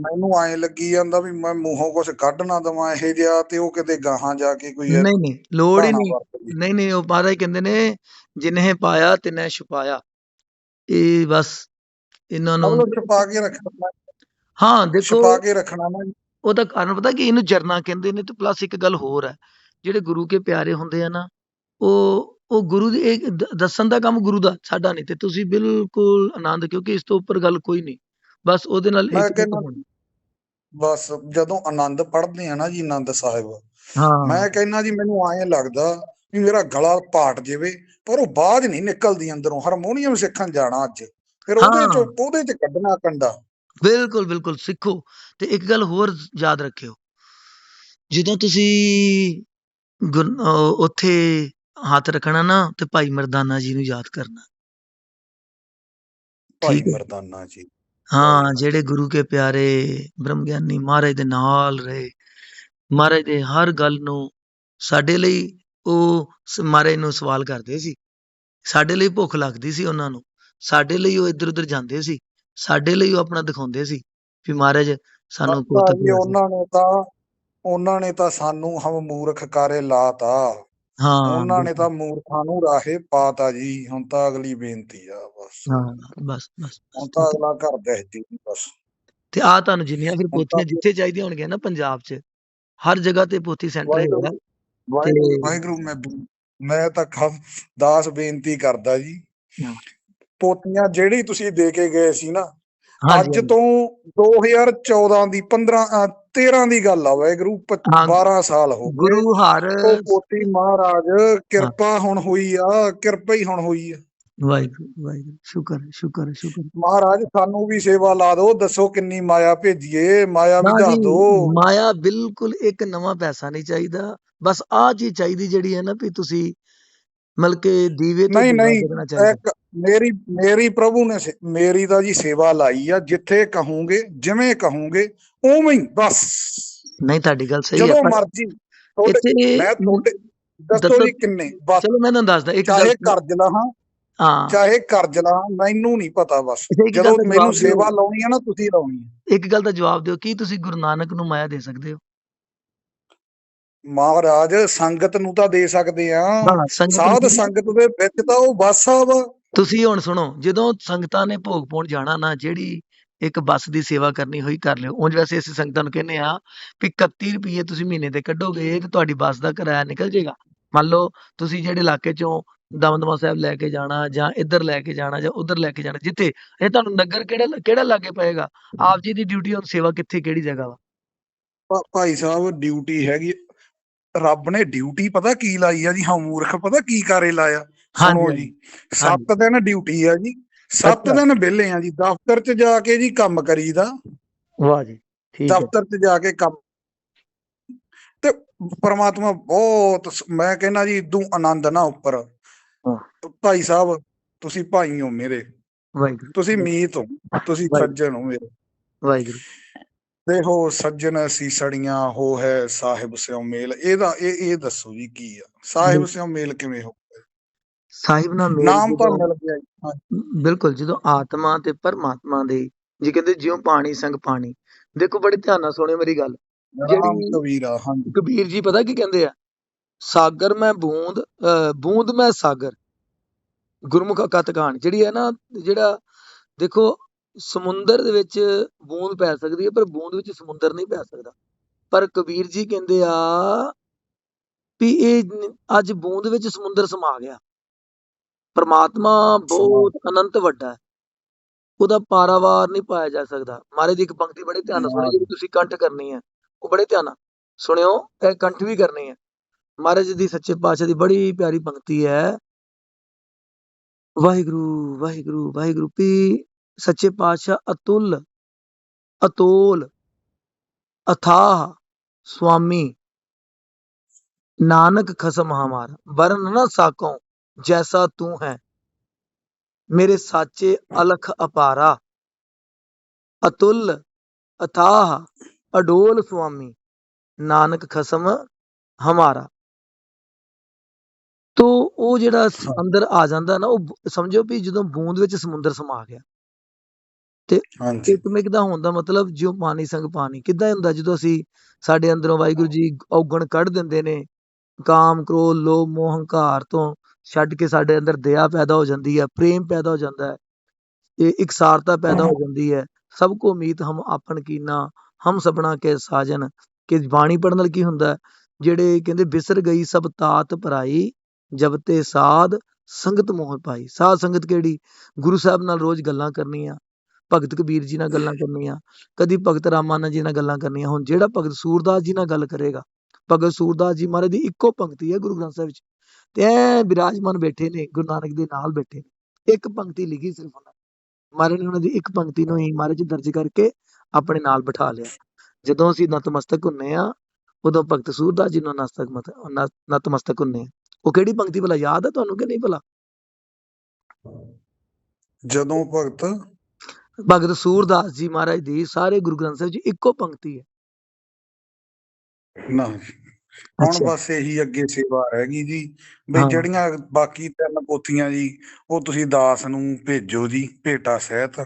ਮੈਨੂੰ ਐਂ ਲੱਗੀ ਜਾਂਦਾ ਵੀ ਮੈਂ ਮੂੰਹੋਂ ਕੁਝ ਕੱਢ ਨਾ ਦਵਾਂ ਇਹ ਜਿਹਾ ਤੇ ਉਹ ਕਿਤੇ ਗਾਹਾਂ ਜਾ ਕੇ ਕੋਈ ਨਹੀਂ ਨਹੀਂ ਲੋੜ ਹੀ ਨਹੀਂ। ਨਹੀਂ ਨਹੀਂ ਉਹ ਮਹਾਰਾਜ ਕਹਿੰਦੇ ਨੇ ਜਿਨ੍ਹੇ ਪਾਇਆ ਤਿਨੈ ਛੁਪਾਇਆ। ਇਹ ਬਸ ਇਹਨਾਂ ਨੂੰ ਛੁਪਾ ਕੇ ਰੱਖਣਾ ਹਾਂ ਦੇਖੋ ਛੁਪਾ ਕੇ ਰੱਖਣਾ ਨਾ। ਉਹਦਾ ਕਾਰਨ ਪਤਾ ਕਿ ਇਹਨੂੰ ਜਰਨਾ ਕਹਿੰਦੇ ਨੇ ਤੇ ਪਲੱਸ ਇੱਕ ਗੱਲ ਹੋਰ ਹੈ। ਜਿਹੜੇ ਗੁਰੂ ਕੇ ਪਿਆਰੇ ਹੁੰਦੇ ਆ ਨਾ ਉਹ ਉਹ ਗੁਰੂ ਦੀ ਇਹ ਦੱਸਣ ਦਾ ਕੰਮ ਗੁਰੂ ਦਾ ਸਾਡਾ ਨਹੀਂ ਤੇ ਤੁਸੀਂ ਬਿਲਕੁਲ ਆਨੰਦ ਕਿਉਂਕਿ ਇਸ ਤੋਂ ਉੱਪਰ ਗੱਲ ਕੋਈ ਨਹੀਂ। ਬਸ ਉਹਦੇ ਨਾਲ। ਬਸ ਜਦੋਂ ਆਨੰਦ ਪੜ੍ਹਦੇ ਆ ਨਾ ਜੀ ਆਨੰਦ ਸਾਹਿਬ ਹਾਂ। ਮੈਂ ਕਹਿੰਦਾ ਜੀ ਮੈਨੂੰ ਐਂ ਲੱਗਦਾ ਵੀ ਮੇਰਾ ਗਲਾ ਪਾਟ ਜਾਵੇ ਪਰ ਉਹ ਬਾਜ ਨਹੀਂ ਨਿਕਲਦੀ ਅੰਦਰੋਂ। ਹਾਰਮੋਨੀਅਮ ਸਿੱਖਣ ਜਾਣਾ ਅੱਜ। ਫਿਰ ਉਹਦੇ। ਚ ਉਹਦੇ ਚ ਕੱਢਣਾ ਕੰਡਾ। ਬਿਲਕੁਲ ਬਿਲਕੁਲ ਸਿੱਖੋ ਤੇ ਇੱਕ ਗੱਲ ਹੋਰ ਯਾਦ ਰੱਖਿਓ। ਜਦੋਂ ਤੁਸੀਂ ਗੁਰ- ਅਹ ਉੱਥੇ ਹੱਥ ਰੱਖਣਾ ਨਾ ਤੇ ਭਾਈ ਮਰਦਾਨਾ ਜੀ ਨੂੰ ਯਾਦ ਕਰਨਾ। ਭਾਈ ਠੀਕ ਹੈ। ਮਰਦਾਨਾ ਜੀ। ਹਾਂ ਜਿਹੜੇ ਗੁਰੂ ਕੇ ਪਿਆਰੇ ਬ੍ਰਹਮ ਗਿਆਨੀ ਮਹਾਰਾਜ ਦੇ ਨਾਲ ਰਹੇ ਮਹਾਰਾਜ ਦੇ ਹਰ ਗੱਲ ਨੂੰ ਸਾਡੇ ਲਈ ਉਹ ਸ- ਮਹਾਰਾਜ ਨੂੰ ਸਵਾਲ ਕਰਦੇ ਸੀ। ਸਾਡੇ ਲਈ ਭੁੱਖ ਲੱਗਦੀ ਸੀ ਉਹਨਾਂ ਨੂੰ ਸਾਡੇ ਲਈ ਉਹ ਇੱਧਰ ਉੱਧਰ ਜਾਂਦੇ ਸੀ। ਸਾਡੇ ਲਈ ਉਹ ਆਪਣਾ ਦਿਖਾਉਂਦੇ ਸੀ ਵੀ ਮਹਾਰਾਜ ਸਾਨੂੰ ਜੀ ਉਹਨਾਂ ਨੇ ਤਾਂ ਉਹਨਾਂ ਨੇ ਤਾਂ ਸਾਨੂੰ ਹਮ ਮੂਰਖ ਕਾਰੇ ਲਾਤਾ। ਹਾਂ ਉਹਨਾਂ ਨੇ। ਤਾਂ ਮੂਰਖਾਂ ਨੂੰ ਰਾਹੇ ਪਾਤਾ ਜੀ। ਹੁਣ ਤਾਂ ਅਗਲੀ ਬੇਨਤੀ ਆ ਬਸ। ਹਾਂ ਬਸ ਬਸ ਹੁਣ ਤਾਂ ਅਗਲਾ ਘਰ ਦੇ ਜੀ ਬਸ। ਤੇ ਆ ਤੁਹਾਨੂੰ ਜਿੰਨੀਆਂ ਫਿਰ ਪੋਥੀਆਂ ਜਿੱਥੇ ਚਾਹੀਦੀਆਂ ਹੋਣਗੀਆਂ ਨਾ ਪੰਜਾਬ 'ਚ ਹਰ ਜਗ੍ਹਾ ਤੇ ਪੋਥੀ ਸੈਂਟਰ ਹੈਗਾ ਵਾਹਿਗੁਰੂ ਮੈਂ ਮੈਂ ਤਾਂ ਦਾਸ ਬੇਨਤੀ ਕਰਦਾ ਜੀ। ਪੋਤੀਆਂ ਜਿਹੜੀ ਤੁਸੀਂ ਦੇ ਕੇ ਗਏ ਸੀ ਨਾ ਅੱਜ ਤੋਂ 2014 ਦੀ 15 ਅ, 13 ਦੀ ਗੱਲ ਆ ਵਾਹਿਗੁਰੂ ਪ- ਹਾਂ। 12 ਸਾਲ ਹੋ ਗਏ। ਗੁਰੂ ਹਰ ਪੋਤੀ ਮਹਾਰਾਜ ਕਿਰਪਾ ਹੁਣ ਹੋਈ ਆ ਕਿਰਪਾ ਹੀ ਹੁਣ ਹੋਈ ਆ। ਵਾਹਿਗੁਰੂ ਵਾਹਿਗੁਰੂ ਸ਼ੁਕਰ ਸ਼ੁਕਰ ਸ਼ੁਕਰ। ਮਹਾਰਾਜ ਸਾਨੂੰ ਵੀ ਸੇਵਾ ਲਾ ਦਿਓ ਦੱਸੋ ਕਿੰਨੀ ਮਾਇਆ ਭੇਜੀਏ ਮਾਇਆ ਵੀ ਦੱਸ ਦਿਓ। ਮਾਇਆ ਬਿਲਕੁਲ ਇੱਕ ਨਵਾਂ ਪੈਸਾ ਨਹੀਂ ਚਾਹੀਦਾ ਬਸ ਆਹ ਚੀਜ਼ ਚਾਹੀਦੀ ਜਿਹੜੀ ਹੈ ਨਾ ਵੀ ਤੁਸੀਂ ਮਤਲਬ ਕਿ ਦੀਵੇ ਤੋਂ ਨਹੀਂ ਨਹੀਂ ਇੱਕ ਮੇਰੀ ਮੇਰੀ ਪ੍ਰਭੂ ਨੇ ਮੇਰੀ ਤਾਂ ਜੀ ਸੇਵਾ ਲਾਈ ਆ ਜਿੱਥੇ ਕਹੋਗੇ ਜਿਵੇਂ ਕਹੋਗੇ ਉਵੇਂ ਹੀ ਬਸ। ਨਹੀਂ ਤੁਹਾਡੀ ਗੱਲ ਸਹੀ ਹੈ ਜਦੋਂ ਮਰਜ਼ੀ ਇੱਥੇ ਮੈਂ ਤੁਹਾਡੇ ਦੱਸੋ ਜੀ ਕਿੰਨੇ ਬਸ। ਚਲੋ ਮੈਂ ਤੁਹਾਨੂੰ ਦੱਸਦਾ ਇੱਕ ਚਾਹੇ ਕਰਜ਼ ਲਹਾਂ ਹਾਂ। ਚਾਹੇ ਕਰਜ਼ ਲਹਾਂ ਮੈਨੂੰ ਨਹੀਂ ਪਤਾ ਬਸ। ਜਦੋਂ ਮੈਨੂੰ। ਸੇਵਾ ਲਾਉਣੀ ਆ ਨਾ ਤੁਸੀਂ ਲਾਉਣੀ ਆ। ਇੱਕ ਗੱਲ ਦਾ ਜਵਾਬ ਦਿਓ ਕੀ ਤੁਸੀਂ ਗੁਰੂ ਨਾਨਕ ਨੂੰ ਮਾਇਆ ਦੇ ਸਕਦੇ ਹੋ? ਮਹਾਰਾਜ ਸੰਗਤ ਨੂੰ ਤਾਂ ਦੇ ਸਕਦੇ ਆ। ਹਾਂ ਸਾਧ ਸੰਗਤ ਦੇ ਵਿੱਚ ਤਾਂ ਉਹ ਬਾਸਾ ਵਾ। ਤੁਸੀਂ ਹੁਣ ਸੁਣੋ, ਜਦੋਂ ਸੰਗਤਾਂ ਨੇ ਭੋਗ ਪਾਉਣ ਜਾਣਾ ਨਾ, ਜਿਹੜੀ ਇੱਕ ਬੱਸ ਦੀ ਸੇਵਾ ਕਰਨੀ ਹੋਈ ਕਰ ਲਿਓ, ਉਂਝ ਵੈਸੇ ਅਸੀਂ ਸੰਗਤਾਂ ਨੂੰ ਕਹਿੰਦੇ ਆ ਵੀ 31 ਰੁਪਏ ਤੁਸੀਂ ਮਹੀਨੇ ਦੇ ਕੱਢੋਗੇ ਤੇ ਤੁਹਾਡੀ ਬੱਸ ਦਾ ਕਿਰਾਇਆ ਨਿਕਲ ਜਾਏਗਾ। ਮੰਨ ਲਓ ਤੁਸੀਂ ਜਿਹੜੇ ਇਲਾਕੇ ਚੋਂ ਦਮਦਮਾ ਸਾਹਿਬ ਲੈ ਕੇ ਜਾਣਾ ਜਾਂ ਇੱਧਰ ਲੈ ਕੇ ਜਾਣਾ ਜਾਂ ਉੱਧਰ ਲੈ ਕੇ ਜਾਣਾ, ਜਿੱਥੇ, ਇਹ ਤੁਹਾਨੂੰ ਨਗਰ ਕਿਹੜਾ ਕਿਹੜਾ ਲਾਗੇ ਪਏਗਾ? ਆਪ ਜੀ ਦੀ ਡਿਊਟੀ ਔਰ ਸੇਵਾ ਕਿੱਥੇ, ਕਿਹੜੀ ਜਗ੍ਹਾ ਵਾ? ਭਾਈ ਸਾਹਿਬ ਡਿਊਟੀ ਹੈਗੀ, ਰੱਬ ਨੇ ਡਿਊਟੀ ਪਤਾ ਕੀ ਲਾਈ ਆ ਜੀ? ਹਾਂ ਮੂਰਖ, ਪਤਾ ਕੀ ਕਾਰੇ ਲਾਇਆ? ਸੁਣੋ ਜੀ ਸੱਤ ਦਿਨ ਡਿਊਟੀ ਆ ਜੀ ਸੱਤ ਅੱਛਾ। ਦਿਨ ਵਿਹਲੇ ਆ ਜੀ ਦਫ਼ਤਰ 'ਚ ਜਾ ਕੇ ਜੀ ਕੰਮ ਕਰੀਦਾ। ਵਾਹ ਜੀ ਠੀਕ ਹੈ। ਦਫ਼ਤਰ 'ਚ ਜਾ ਕੇ ਕੰਮ ਤੇ ਪ੍ਰਮਾਤਮਾ ਬਹੁਤ ਮੈਂ ਕਹਿੰਦਾ ਜੀ ਇਦੋਂ ਆਨੰਦ ਨਾ ਉੱਪਰ। ਭਾਈ ਸਾਹਿਬ ਤੁਸੀਂ ਭਾਈ ਹੋ ਮੇਰੇ। ਵਾਹਿਗੁਰੂ। ਤੁਸੀਂ ਮੀਤ ਹੋ ਤੁਸੀਂ। ਸੱਜਣ ਹੋ ਮੇਰੇ। ਵਾਹਿਗੁਰੂ। ਦੇਖੋ ਸੱਜਣ ਅਸੀਂ ਸੜੀਆਂ ਹੋ ਹੈ ਸਾਹਿਬ ਸਿਉ ਮੇਲ। ਇਹਦਾ ਇਹ ਇਹ ਦੱਸੋ ਜੀ ਕੀ ਆ? ਸਾਹਿਬ ਸਿਉ ਮੇਲ ਕਿਵੇਂ ਹੋ? ਸਾਹਿਬ ਨਾਲ ਮੇਲ ਨਾਮ ਤਾਂ ਮਿਲ ਗਿਆ ਜੀ ਬਿਲਕੁਲ ਜਦੋਂ ਆਤਮਾ ਤੇ ਪਰਮਾਤਮਾ ਦੇ ਜੀ ਕਹਿੰਦੇ ਜਿਉ ਪਾਣੀ ਸੰਗ ਪਾਣੀ। ਦੇਖੋ ਬੜੇ ਧਿਆਨ ਨਾਲ ਸੁਣਿਓ ਮੇਰੀ ਗੱਲ। ਜਿਹੜੀ- ਕਬੀਰਾ ਹਾਂਜੀ। ਕਬੀਰ ਜੀ ਪਤਾ ਕੀ ਕਹਿੰਦੇ ਆ? ਸਾਗਰ ਮੈਂ ਬੂੰਦ ਬੂੰਦ ਮੈਂ ਸਾਗਰ। ਗੁਰਮੁਖ ਕਤ ਕਹਾਣੀ। ਜਿਹੜੀ ਹੈ ਨਾ ਜਿਹੜਾ ਦੇਖੋ ਸਮੁੰਦਰ ਦੇ ਵਿੱਚ ਬੂੰਦ ਪੈ ਸਕਦੀ ਹੈ ਪਰ ਬੂੰਦ ਵਿੱਚ ਸਮੁੰਦਰ ਨਹੀਂ ਪੈ ਸਕਦਾ। ਪਰ ਕਬੀਰ ਜੀ ਕਹਿੰਦੇ ਆ ਵੀ ਇਹ ਅੱਜ ਬੂੰਦ ਵਿੱਚ ਸਮੁੰਦਰ ਸਮਾ ਗਿਆ। ਪਰਮਾਤਮਾ ਬਹੁਤ ਅਨੰਤ ਵੱਡਾ ਹੈ। ਉਹਦਾ ਪਾਰਾਵਾਰ ਨਹੀਂ ਪਾਇਆ ਜਾ ਸਕਦਾ। ਮਹਾਰਾਜ ਦੀ ਇੱਕ ਪੰਕਤੀ ਬੜੇ ਧਿਆਨ ਨਾਲ ਸੁਣਿਓ ਜਿਹੜੀ ਤੁਸੀਂ ਕੰਠ ਕਰਨੀ ਹੈ ਉਹ ਬੜੇ ਧਿਆਨ ਨਾਲ ਸੁਣਿਓ ਇਹ ਕੰਠ ਵੀ ਕਰਨੀ ਹੈ। ਮਹਾਰਾਜ ਦੀ ਸੱਚੇ ਪਾਤਸ਼ਾਹ ਦੀ ਬੜੀ ਪਿਆਰੀ ਪੰਕਤੀ ਹੈ। ਵਾਹਿਗੁਰੂ ਵਾਹਿਗੁਰੂ ਵਾਹਿਗੁਰੂ ਵੀ ਸੱਚੇ ਪਾਤਸ਼ਾਹ ਅਤੁੱਲ ਅਤੋਲ ਅਥਾਹ ਸੁਆਮੀ ਨਾਨਕ ਖਸਮ ਹਮਾਰਾ ਵਰਨ ਨ ਸਾਕੋ ਜੈਸਾ ਤੂੰ ਹੈ ਮੇਰੇ ਸਾਚੇ ਅਲਖ ਅਪਾਰਾ ਅਤੁੱਲ ਅਥਾਹ ਅਡੋਲ ਸੁਆਮੀ ਨਾਨਕ ਖਸਮ ਹਮਾਰਾ ਤੋ ਉਹ ਜਿਹੜਾ ਅੰਦਰ ਆ ਜਾਂਦਾ ਨਾ ਉਹ ਸਮਝੋ ਵੀ ਜਦੋਂ ਬੂੰਦ ਵਿੱਚ ਸਮੁੰਦਰ ਸਮਾ ਗਿਆ ਹਾਂਜੀ ਇੱਕ ਮਿਕ ਦਾ ਹੋਣ ਦਾ ਮਤਲਬ ਜਿਉ ਪਾਣੀ ਸੰਗ ਪਾਣੀ ਕਿੱਦਾਂ ਹੁੰਦਾ ਜਦੋਂ ਅਸੀਂ ਸਾਡੇ ਅੰਦਰੋਂ ਵਾਹਿਗੁਰੂ ਜੀ ਔਗਣ ਕੱਢ ਦਿੰਦੇ ਨੇ ਕਾਮ ਕ੍ਰੋਧ ਲੋਭ ਮੋਹ ਹੰਕਾਰ ਤੋਂ ਛੱਡ ਕੇ ਸਾਡੇ ਅੰਦਰ ਦਇਆ ਪੈਦਾ ਹੋ ਜਾਂਦੀ ਹੈ, ਪ੍ਰੇਮ ਪੈਦਾ ਹੋ ਜਾਂਦਾ ਹੈ, ਇਹ ਇਕਸਾਰਤਾ ਪੈਦਾ ਹੋ ਜਾਂਦੀ ਹੈ। ਸਭ ਕੋ ਮੀਤ ਹਮ ਆਪਨ ਕੀਨਾ ਹਮ ਸਭਨਾ ਕੇ ਸਾਜਨ। ਕਿ ਬਾਣੀ ਪੜਨ ਨਾਲ ਕੀ ਹੁੰਦਾ ਜਿਹੜੇ ਕਹਿੰਦੇ ਬਿਸਰ ਗਈ ਸਭ ਤਾਤ ਪਰਾਈ ਜਬ ਤੇ ਸਾਧ ਸੰਗਤ ਮੋਹ ਪਾਈ। ਸਾਧ ਸੰਗਤ ਕਿਹੜੀ? ਗੁਰੂ ਸਾਹਿਬ ਨਾਲ ਰੋਜ਼ ਗੱਲਾਂ ਕਰਨੀਆਂ, ਭਗਤ ਕਬੀਰ ਜੀ ਨਾਲ ਗੱਲਾਂ ਕਰਨੀਆਂ, ਕਦੀ ਭਗਤ ਰਾਮਾਨੰਦ ਜੀ ਨਾਲ ਗੱਲਾਂ ਕਰਨੀਆਂ। ਹੁਣ ਜਿਹੜਾ ਭਗਤ ਸੂਰਦਾਸ ਜੀ ਨਾਲ ਗੱਲ ਕਰੇਗਾ, ਭਗਤ ਸੂਰਦਾਸ ਜੀ ਮਹਾਰਾਜ ਦੀ ਇੱਕੋ ਪੰਕਤੀ ਹੈ ਗੁਰੂ ਗ੍ਰੰਥ ਸਾਹਿਬ ਵਿੱਚ। ਤੇ ਐ ਵਿਰਾਜਮਾਨ ਬੈਠੇ ਨੇ ਗੁਰੂ ਨਾਨਕ ਦੇ ਨਾਲ ਬੈਠੇ ਨੇ। ਇੱਕ ਪੰਕਤੀ ਲਿਖੀ ਸਿਰਫ ਉਹਨਾਂ। ਮਹਾਰਾਜ ਨੇ ਉਹਨਾਂ ਦੀ ਇੱਕ ਪੰਕਤੀ ਨੂੰ ਹੀ ਮਹਾਰਾਜ ਦਰਜ ਕਰਕੇ ਆਪਣੇ ਨਾਲ ਬਿਠਾ ਲਿਆ। ਜਦੋਂ ਅਸੀਂ ਨਤਮਸਤਕ ਹੁੰਨੇ ਆ ਉਦੋਂ ਭਗਤ ਸੂਰਦਾਸ ਜੀ ਨੂੰ ਨਤਮਸਤਕ ਨ- ਨਤਮਸਤਕ ਹੁੰਨੇ ਉਹ ਕਿਹੜੀ ਪੰਕਤੀ ਭਲਾ ਯਾਦ ਹੈ ਤੁਹਾਨੂੰ ਕਿ ਨਹੀਂ ਭਲਾ? ਜਦੋਂ ਭਗਤ? ਭਗਤ ਸੂਰਦਾਸ ਜੀ ਮਹਾਰਾਜ ਦੀ ਸਾਰੇ ਗੁਰੂ ਗ੍ਰੰਥ ਸਾਹਿਬ ਜੀ ਇੱਕੋ ਪੰਕਤੀ ਹੈ। ਨਾ। ਹੁਣ। ਬਸ ਇਹੀ ਅੱਗੇ ਸੇਵਾ ਰਹਿ ਗਈ ਜੀ। ਬਈ। ਜਿਹੜੀਆਂ ਬਾਕੀ ਤਿੰਨ ਪੋਥੀਆਂ ਜੀ ਉਹ ਤੁਸੀਂ ਦਾਸ ਨੂੰ ਭੇਜੋ ਜੀ ਭੇਟਾ ਸਹਿਤ।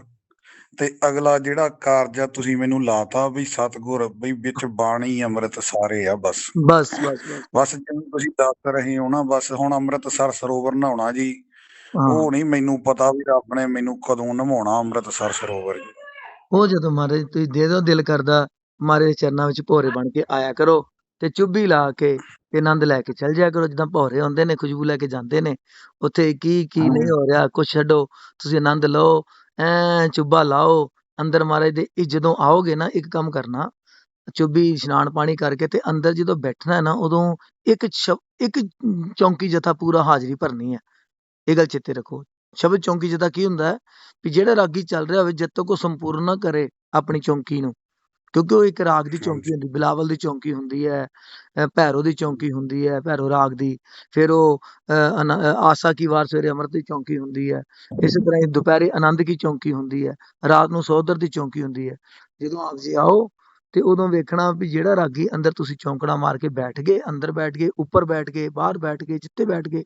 ਤੇ ਅਗਲਾ ਜਿਹੜਾ ਕਾਰਜ ਆ ਤੁਸੀਂ ਮੈਨੂੰ ਲਾਤਾ ਵੀ ਸਤਗੁਰ ਬਈ ਵਿੱਚ ਬਾਣੀ ਅੰਮ੍ਰਿਤ ਸਾਰੇ ਆ ਬਸ। ਬਸ ਬਸ ਬਸ। ਜਿਵੇਂ ਤੁਸੀਂ ਦੱਸ ਰਹੇ ਹੋ ਨਾ ਬਸ ਹੁਣ ਅੰਮ੍ਰਿਤਸਰ ਸਰੋਵਰ ਨਹਾਉਣਾ ਜੀ। ਉਹ ਨਹੀਂ ਮੈਨੂੰ ਪਤਾ ਵੀ ਰੱਬ ਨੇ ਮੈਨੂੰ ਕਦੋਂ ਨਵਾਉਣਾ ਅੰਮ੍ਰਿਤਸਰ ਸਰੋਵਰ ਉਹ ਜਦੋਂ ਮਹਾਰਾਜ ਤੁਸੀਂ ਦੇ ਦੋ ਦਿਲ ਕਰਦਾ ਦੇ ਚਰਨਾਂ ਵਿੱਚ ਭੋਰੇ ਬਣ ਕੇ ਆਇਆ ਕਰੋ। ਤੇ ਚੁੱਭੀ ਲਾ ਕੇ ਤੇ ਆਨੰਦ ਲੈ ਕੇ ਚੱਲ ਜਾਇਆ ਕਰੋ। ਜਿੱਦਾਂ ਭੋਰੇ ਹੁੰਦੇ ਨੇ ਖੁਸ਼ਬੂ ਲੈ ਕੇ ਜਾਂਦੇ ਨੇ ਉੱਥੇ ਕੀ ਕੀ ਨਹੀਂ ਹੋ ਰਿਹਾ ਕੁਛ ਛੱਡੋ ਤੁਸੀਂ ਆਨੰਦ ਲਓ ਐ ਚੁੱਭਾ ਲਾਓ ਅੰਦਰ ਮਹਾਰਾਜ ਦੇ ਇਹ ਜਦੋਂ ਆਓਗੇ ਨਾ ਇੱਕ ਕੰਮ ਕਰਨਾ ਚੁੱਭੀ ਇਸ਼ਨਾਨ ਪਾਣੀ ਕਰਕੇ ਤੇ ਅੰਦਰ ਜਦੋਂ ਬੈਠਣਾ ਹੈ ਨਾ ਉਦੋਂ ਇੱਕ ਇੱਕ ਚੌਂਕੀ ਜਥਾ ਪੂਰਾ ਹਾਜ਼ਰੀ ਭਰਨੀ ਹੈ। ਇਹ ਗੱਲ ਚਿੱਤੇ ਰੱਖੋ। ਸ਼ਬਦ ਚੌਂਕੀ ਜਥਾ ਕੀ ਹੁੰਦਾ ਹੈ? ਵੀ ਜਿਹੜਾ ਰਾਗੀ ਚੱਲ ਰਿਹਾ ਹੋਵੇ ਜਦ ਤੱਕ ਉਹ ਸੰਪੂਰਨ ਨਾ ਕਰੇ ਆਪਣੀ ਚੌਂਕੀ ਨੂੰ ਕਿਉਂਕਿ ਉਹ ਇੱਕ ਰਾਗ ਦੀ ਚੌਂਕੀ ਹੁੰਦੀ ਬਿਲਾਵਲ ਦੀ ਚੌਂਕੀ ਹੁੰਦੀ ਹੈ ਭੈਰੋ ਦੀ ਚੌਂਕੀ ਹੁੰਦੀ ਹੈ ਭੈਰੋ ਰਾਗ ਦੀ ਫਿਰ ਉਹ ਆਸਾ ਕੀ ਵਾਰ ਸਵੇਰੇ ਅੰਮ੍ਰਿਤ ਦੀ ਚੌਂਕੀ ਹੁੰਦੀ ਹੈ ਇਸੇ ਤਰ੍ਹਾਂ ਹੀ ਦੁਪਹਿਰੇ ਆਨੰਦ ਕੀ ਚੌਂਕੀ ਹੁੰਦੀ ਹੈ ਰਾਤ ਨੂੰ ਸੋਦਰ ਦੀ ਚੌਂਕੀ ਹੁੰਦੀ ਹੈ ਜਦੋਂ ਆਪ ਜੀ ਆਓ ਤੇ ਉਦੋਂ ਵੇਖਣਾ ਵੀ ਜਿਹੜਾ ਰਾਗੀ ਅੰਦਰ ਤੁਸੀਂ ਚੌਂਕੜਾ ਮਾਰ ਕੇ ਬੈਠ ਗਏ, ਅੰਦਰ ਬੈਠ ਗਏ, ਉੱਪਰ ਬੈਠ ਗਏ, ਬਾਹਰ ਬੈਠ ਗਏ, ਜਿੱਥੇ ਬੈਠ ਗਏ,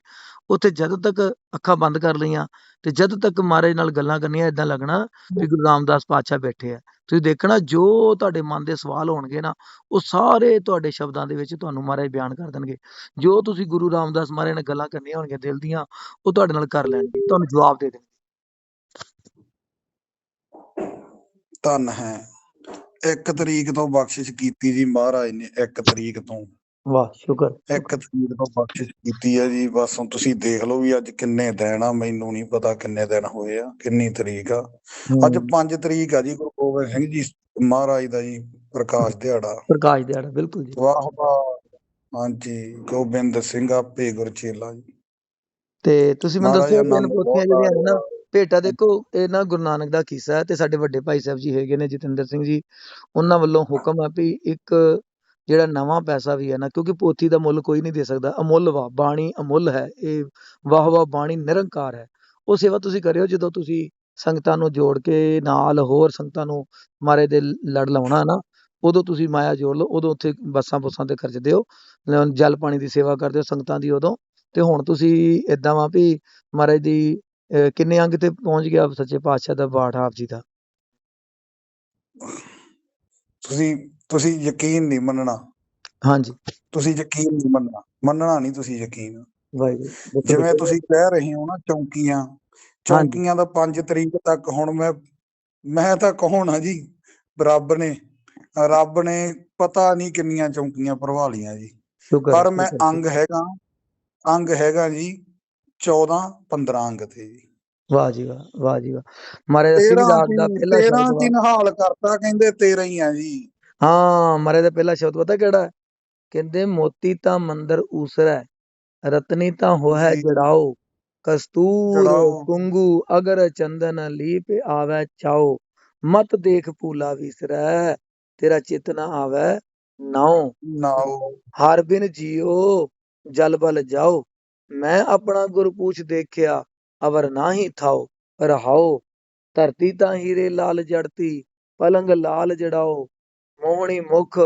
ਉੱਥੇ ਜਦੋਂ ਤੱਕ ਅੱਖਾਂ ਬੰਦ ਕਰ ਲਈਆਂ ਤੇ ਜਦੋਂ ਤੱਕ ਮਹਾਰਾਜ ਨਾਲ ਗੱਲਾਂ ਕਰਨੀਆਂ ਇਦਾਂ ਲੱਗਣਾ ਵੀ ਗੁਰੂ ਰਾਮਦਾਸ ਪਾਤਸ਼ਾਹ ਬੈਠੇ ਆ। ਤੁਸੀਂ ਦੇਖਣਾ ਜੋ ਤੁਹਾਡੇ ਮਨ ਦੇ ਸਵਾਲ ਹੋਣਗੇ ਨਾ, ਉਹ ਸਾਰੇ ਤੁਹਾਡੇ ਸ਼ਬਦਾਂ ਦੇ ਵਿੱਚ ਤੁਹਾਨੂੰ ਮਹਾਰਾਜ ਬਿਆਨ ਕਰ ਦੇਣਗੇ। ਜੋ ਤੁਸੀਂ ਗੁਰੂ ਰਾਮਦਾਸ ਮਹਾਰਾਜ ਨਾਲ ਗੱਲਾਂ ਕਰਨੀਆਂ ਹੋਣਗੀਆਂ ਦਿਲ ਦੀਆਂ, ਉਹ ਤੁਹਾਡੇ ਨਾਲ ਕਰ ਲੈਣਗੇ, ਤੁਹਾਨੂੰ ਜਵਾਬ ਦੇ ਦੇਣਗੇ। ਧੰਨ ਹੈ। ਇੱਕ ਤਰੀਕ ਤੋਂ ਬਖਸ਼ਿਸ਼ ਕੀਤੀ ਜੀ ਮਹਾਰਾਜ ਨੇ ਇੱਕ ਤਰੀਕ ਤੋਂ। ਵਾਹ ਸ਼ੁਕਰ ਇੱਕ ਤਰੀਕ ਤੋਂ ਬਖਸ਼ਿਸ਼ ਕੀਤੀ ਹੈ ਜੀ। ਬਸ ਹੁਣ ਤੁਸੀਂ ਦੇਖ ਲਓ ਵੀ ਅੱਜ ਕਿੰਨੇ ਦਿਨ ਆ ਮੈਨੂੰ ਨਹੀਂ ਪਤਾ ਕਿੰਨੇ ਦਿਨ ਹੋਏ ਆ ਕਿੰਨੀ ਤਰੀਕ ਆ। ਅੱਜ ਹਮ, 5 ਤਰੀਕ ਆ ਜੀ ਗੁਰੂ ਗੋਬਿੰਦ ਸਿੰਘ ਜੀ ਮਹਾਰਾਜ ਦਾ ਜੀ ਪ੍ਰਕਾਸ਼ ਦਿਹਾੜਾ। ਪ੍ਰਕਾਸ਼ ਦਿਹਾੜਾ ਬਿਲਕੁਲ ਜੀ। ਵਾਹ ਵਾਹ। ਹਾਂਜੀ ਗੋਬਿੰਦ ਸਿੰਘ ਆਪੇ ਗੁਰਚੇਲਾ ਜੀ। ਤੇ ਤੁਸੀਂ ਮੈਨੂੰ ਮਹਾਰਾਜ ਦੱਸੋ ਤਿੰਨ ਆਨੰਦ ਪੋਥੀਆਂ ਬਹੁਤ ਜਿਹੜੀਆਂ ਨੇ ਭੇਟਾ ਦੇਖੋ, ਇਹ ਨਾ ਗੁਰੂ ਨਾਨਕ ਦਾ ਕਿੱਸਾ ਹੈ ਤੇ ਸਾਡੇ ਵੱਡੇ ਭਾਈ ਸਾਹਿਬ ਜੀ ਹੈਗੇ ਨੇ ਜਤਿੰਦਰ ਸਿੰਘ ਜੀ, ਉਹਨਾਂ ਵੱਲੋਂ ਹੁਕਮ ਹੈ ਵੀ ਇੱਕ ਜਿਹੜਾ ਨਵਾਂ ਪੈਸਾ ਵੀ ਹੈ ਨਾ, ਕਿਉਂਕਿ ਪੋਥੀ ਦਾ ਮੁੱਲ ਕੋਈ ਨਹੀਂ ਦੇ ਸਕਦਾ, ਅਮੁੱਲ ਵਾ, ਬਾਣੀ ਅਮੁੱਲ ਹੈ, ਇਹ ਵਾਹ ਵਾਹ ਬਾਣੀ ਨਿਰੰਕਾਰ ਹੈ। ਉਹ ਸੇਵਾ ਤੁਸੀਂ ਕਰਿਓ ਜਦੋਂ ਤੁਸੀਂ ਸੰਗਤਾਂ ਨੂੰ ਜੋੜ ਕੇ ਨਾਲ ਹੋਰ ਸੰਗਤਾਂ ਨੂੰ ਮਾਰੇ ਦੇ ਲੜ ਲਾਉਣਾ ਨਾ, ਉਦੋਂ ਤੁਸੀਂ ਮਾਇਆ ਜੋੜ ਲਓ, ਉਦੋਂ ਉੱਥੇ ਬੱਸਾਂ ਬੁੱਸਾਂ ਤੇ ਖਰਚ ਦਿਓ ਜਲ ਪਾਣੀ ਦੀ ਸੇਵਾ ਕਰਦੇ ਹੋ ਸੰਗਤਾਂ ਦੀ ਉਦੋਂ, ਤੇ ਹੁਣ ਤੁਸੀਂ ਇਦਾਂ ਵਾ ਵੀ ਮਹਾਰਾਜ ਦੀ ਕਿੰਨੇ ਅੰਗ ਤੇ ਪਹੁੰਚ ਗਿਆ ਸੱਚੇ ਪਾਤਸ਼ਾਹ ਦਾ ਪਾਠ ਆਪ ਜੀ ਦਾ? ਤੁਸੀਂ ਤੁਸੀਂ ਯਕੀਨ ਨਹੀਂ ਮੰਨਣਾ। ਹਾਂਜੀ। ਤੁਸੀਂ ਯਕੀਨ ਨਹੀਂ ਮੰਨਣਾ। ਮੰਨਣਾ ਨਹੀਂ ਤੁਸੀਂ ਯਕੀਨ। ਵਾਹਿਗੁਰੂ ਜਿਵੇਂ। ਤੁਸੀਂ ਕਹਿ ਰਹੇ ਹੋ ਨਾ ਚੌਂਕੀਆਂ ਚੌਂਕੀਆਂ ਦਾ 5 ਤਰੀਕ ਤੱਕ ਹੁਣ ਮੈਂ ਮੈਂ ਤਾਂ ਕਹੋਣਾ ਜੀ ਰੱਬ ਨੇ ਰੱਬ ਨੇ ਪਤਾ ਨਹੀਂ ਕਿੰਨੀਆਂ ਚੌਂਕੀਆਂ ਭਰਵਾ ਲੀਆਂ ਜੀ। ਪਰ ਮੈਂ ਅੰਗ ਹੈਗਾ ਅੰਗ ਹੈਗਾ ਜੀ 14 15 ਅੰਗ ਤੇ ਜੀ ਵਾਹ ਜੀ ਵਾਹ ਵਾਹ ਜੀ ਵਾਹ ਮਹਾਰਾਜ ਦਾ 13 ਸਿੰਘ ਰਾਗ ਦਾ ਪਹਿਲਾ 13 ਸ਼ਬਦ ਚ ਵਾ ਨਿਹਾਲ ਕਰਤਾ ਕਹਿੰਦੇ 13 ਹੀ ਆ ਜੀ ਹਾਂ ਮਹਾਰਾਜ ਦਾ ਪਹਿਲਾ ਸ਼ਬਦ ਪਤਾ ਕਿਹੜਾ ਹੈ? ਕਹਿੰਦੇ ਮੋਤੀ ਤਾਂ ਮੰਦਰ ਊਸਰੈ ਰਤਨੀ ਤਾਂ ਹੋਇ। ਜੜਾਓ ਕਸਤੂਰ। ਕੁੰਗੂ ਅਗਰ ਚੰਦਨ ਲੀਪ ਆਵੈ ਚਾਓ ਮਤ ਦੇਖ ਪੂਲਾ ਵਿਸਰੈ ਤੇਰਾ ਚਿਤ ਨਾ ਆਵੈ ਨਾਉ ਨਾਓ ਹਰ ਬਿਨ ਜੀਓ ਜਲ ਬਲ ਜਾਓ ਮੈਂ ਆਪਣਾ ਗੁਰ ਪੂਛ ਦੇਖਿਆ ਅਵਰ ਨਾਹੀ ਥਾਓ ਰਹਾਓ। ਧਰਤੀ ਤਾਂ ਹੀਰੇ ਲਾਲ ਜੜਤੀ ਪਲੰਗ ਲਾਲ ਜੜਾਓ। ਮੋਹਣੀ ਮੁਖ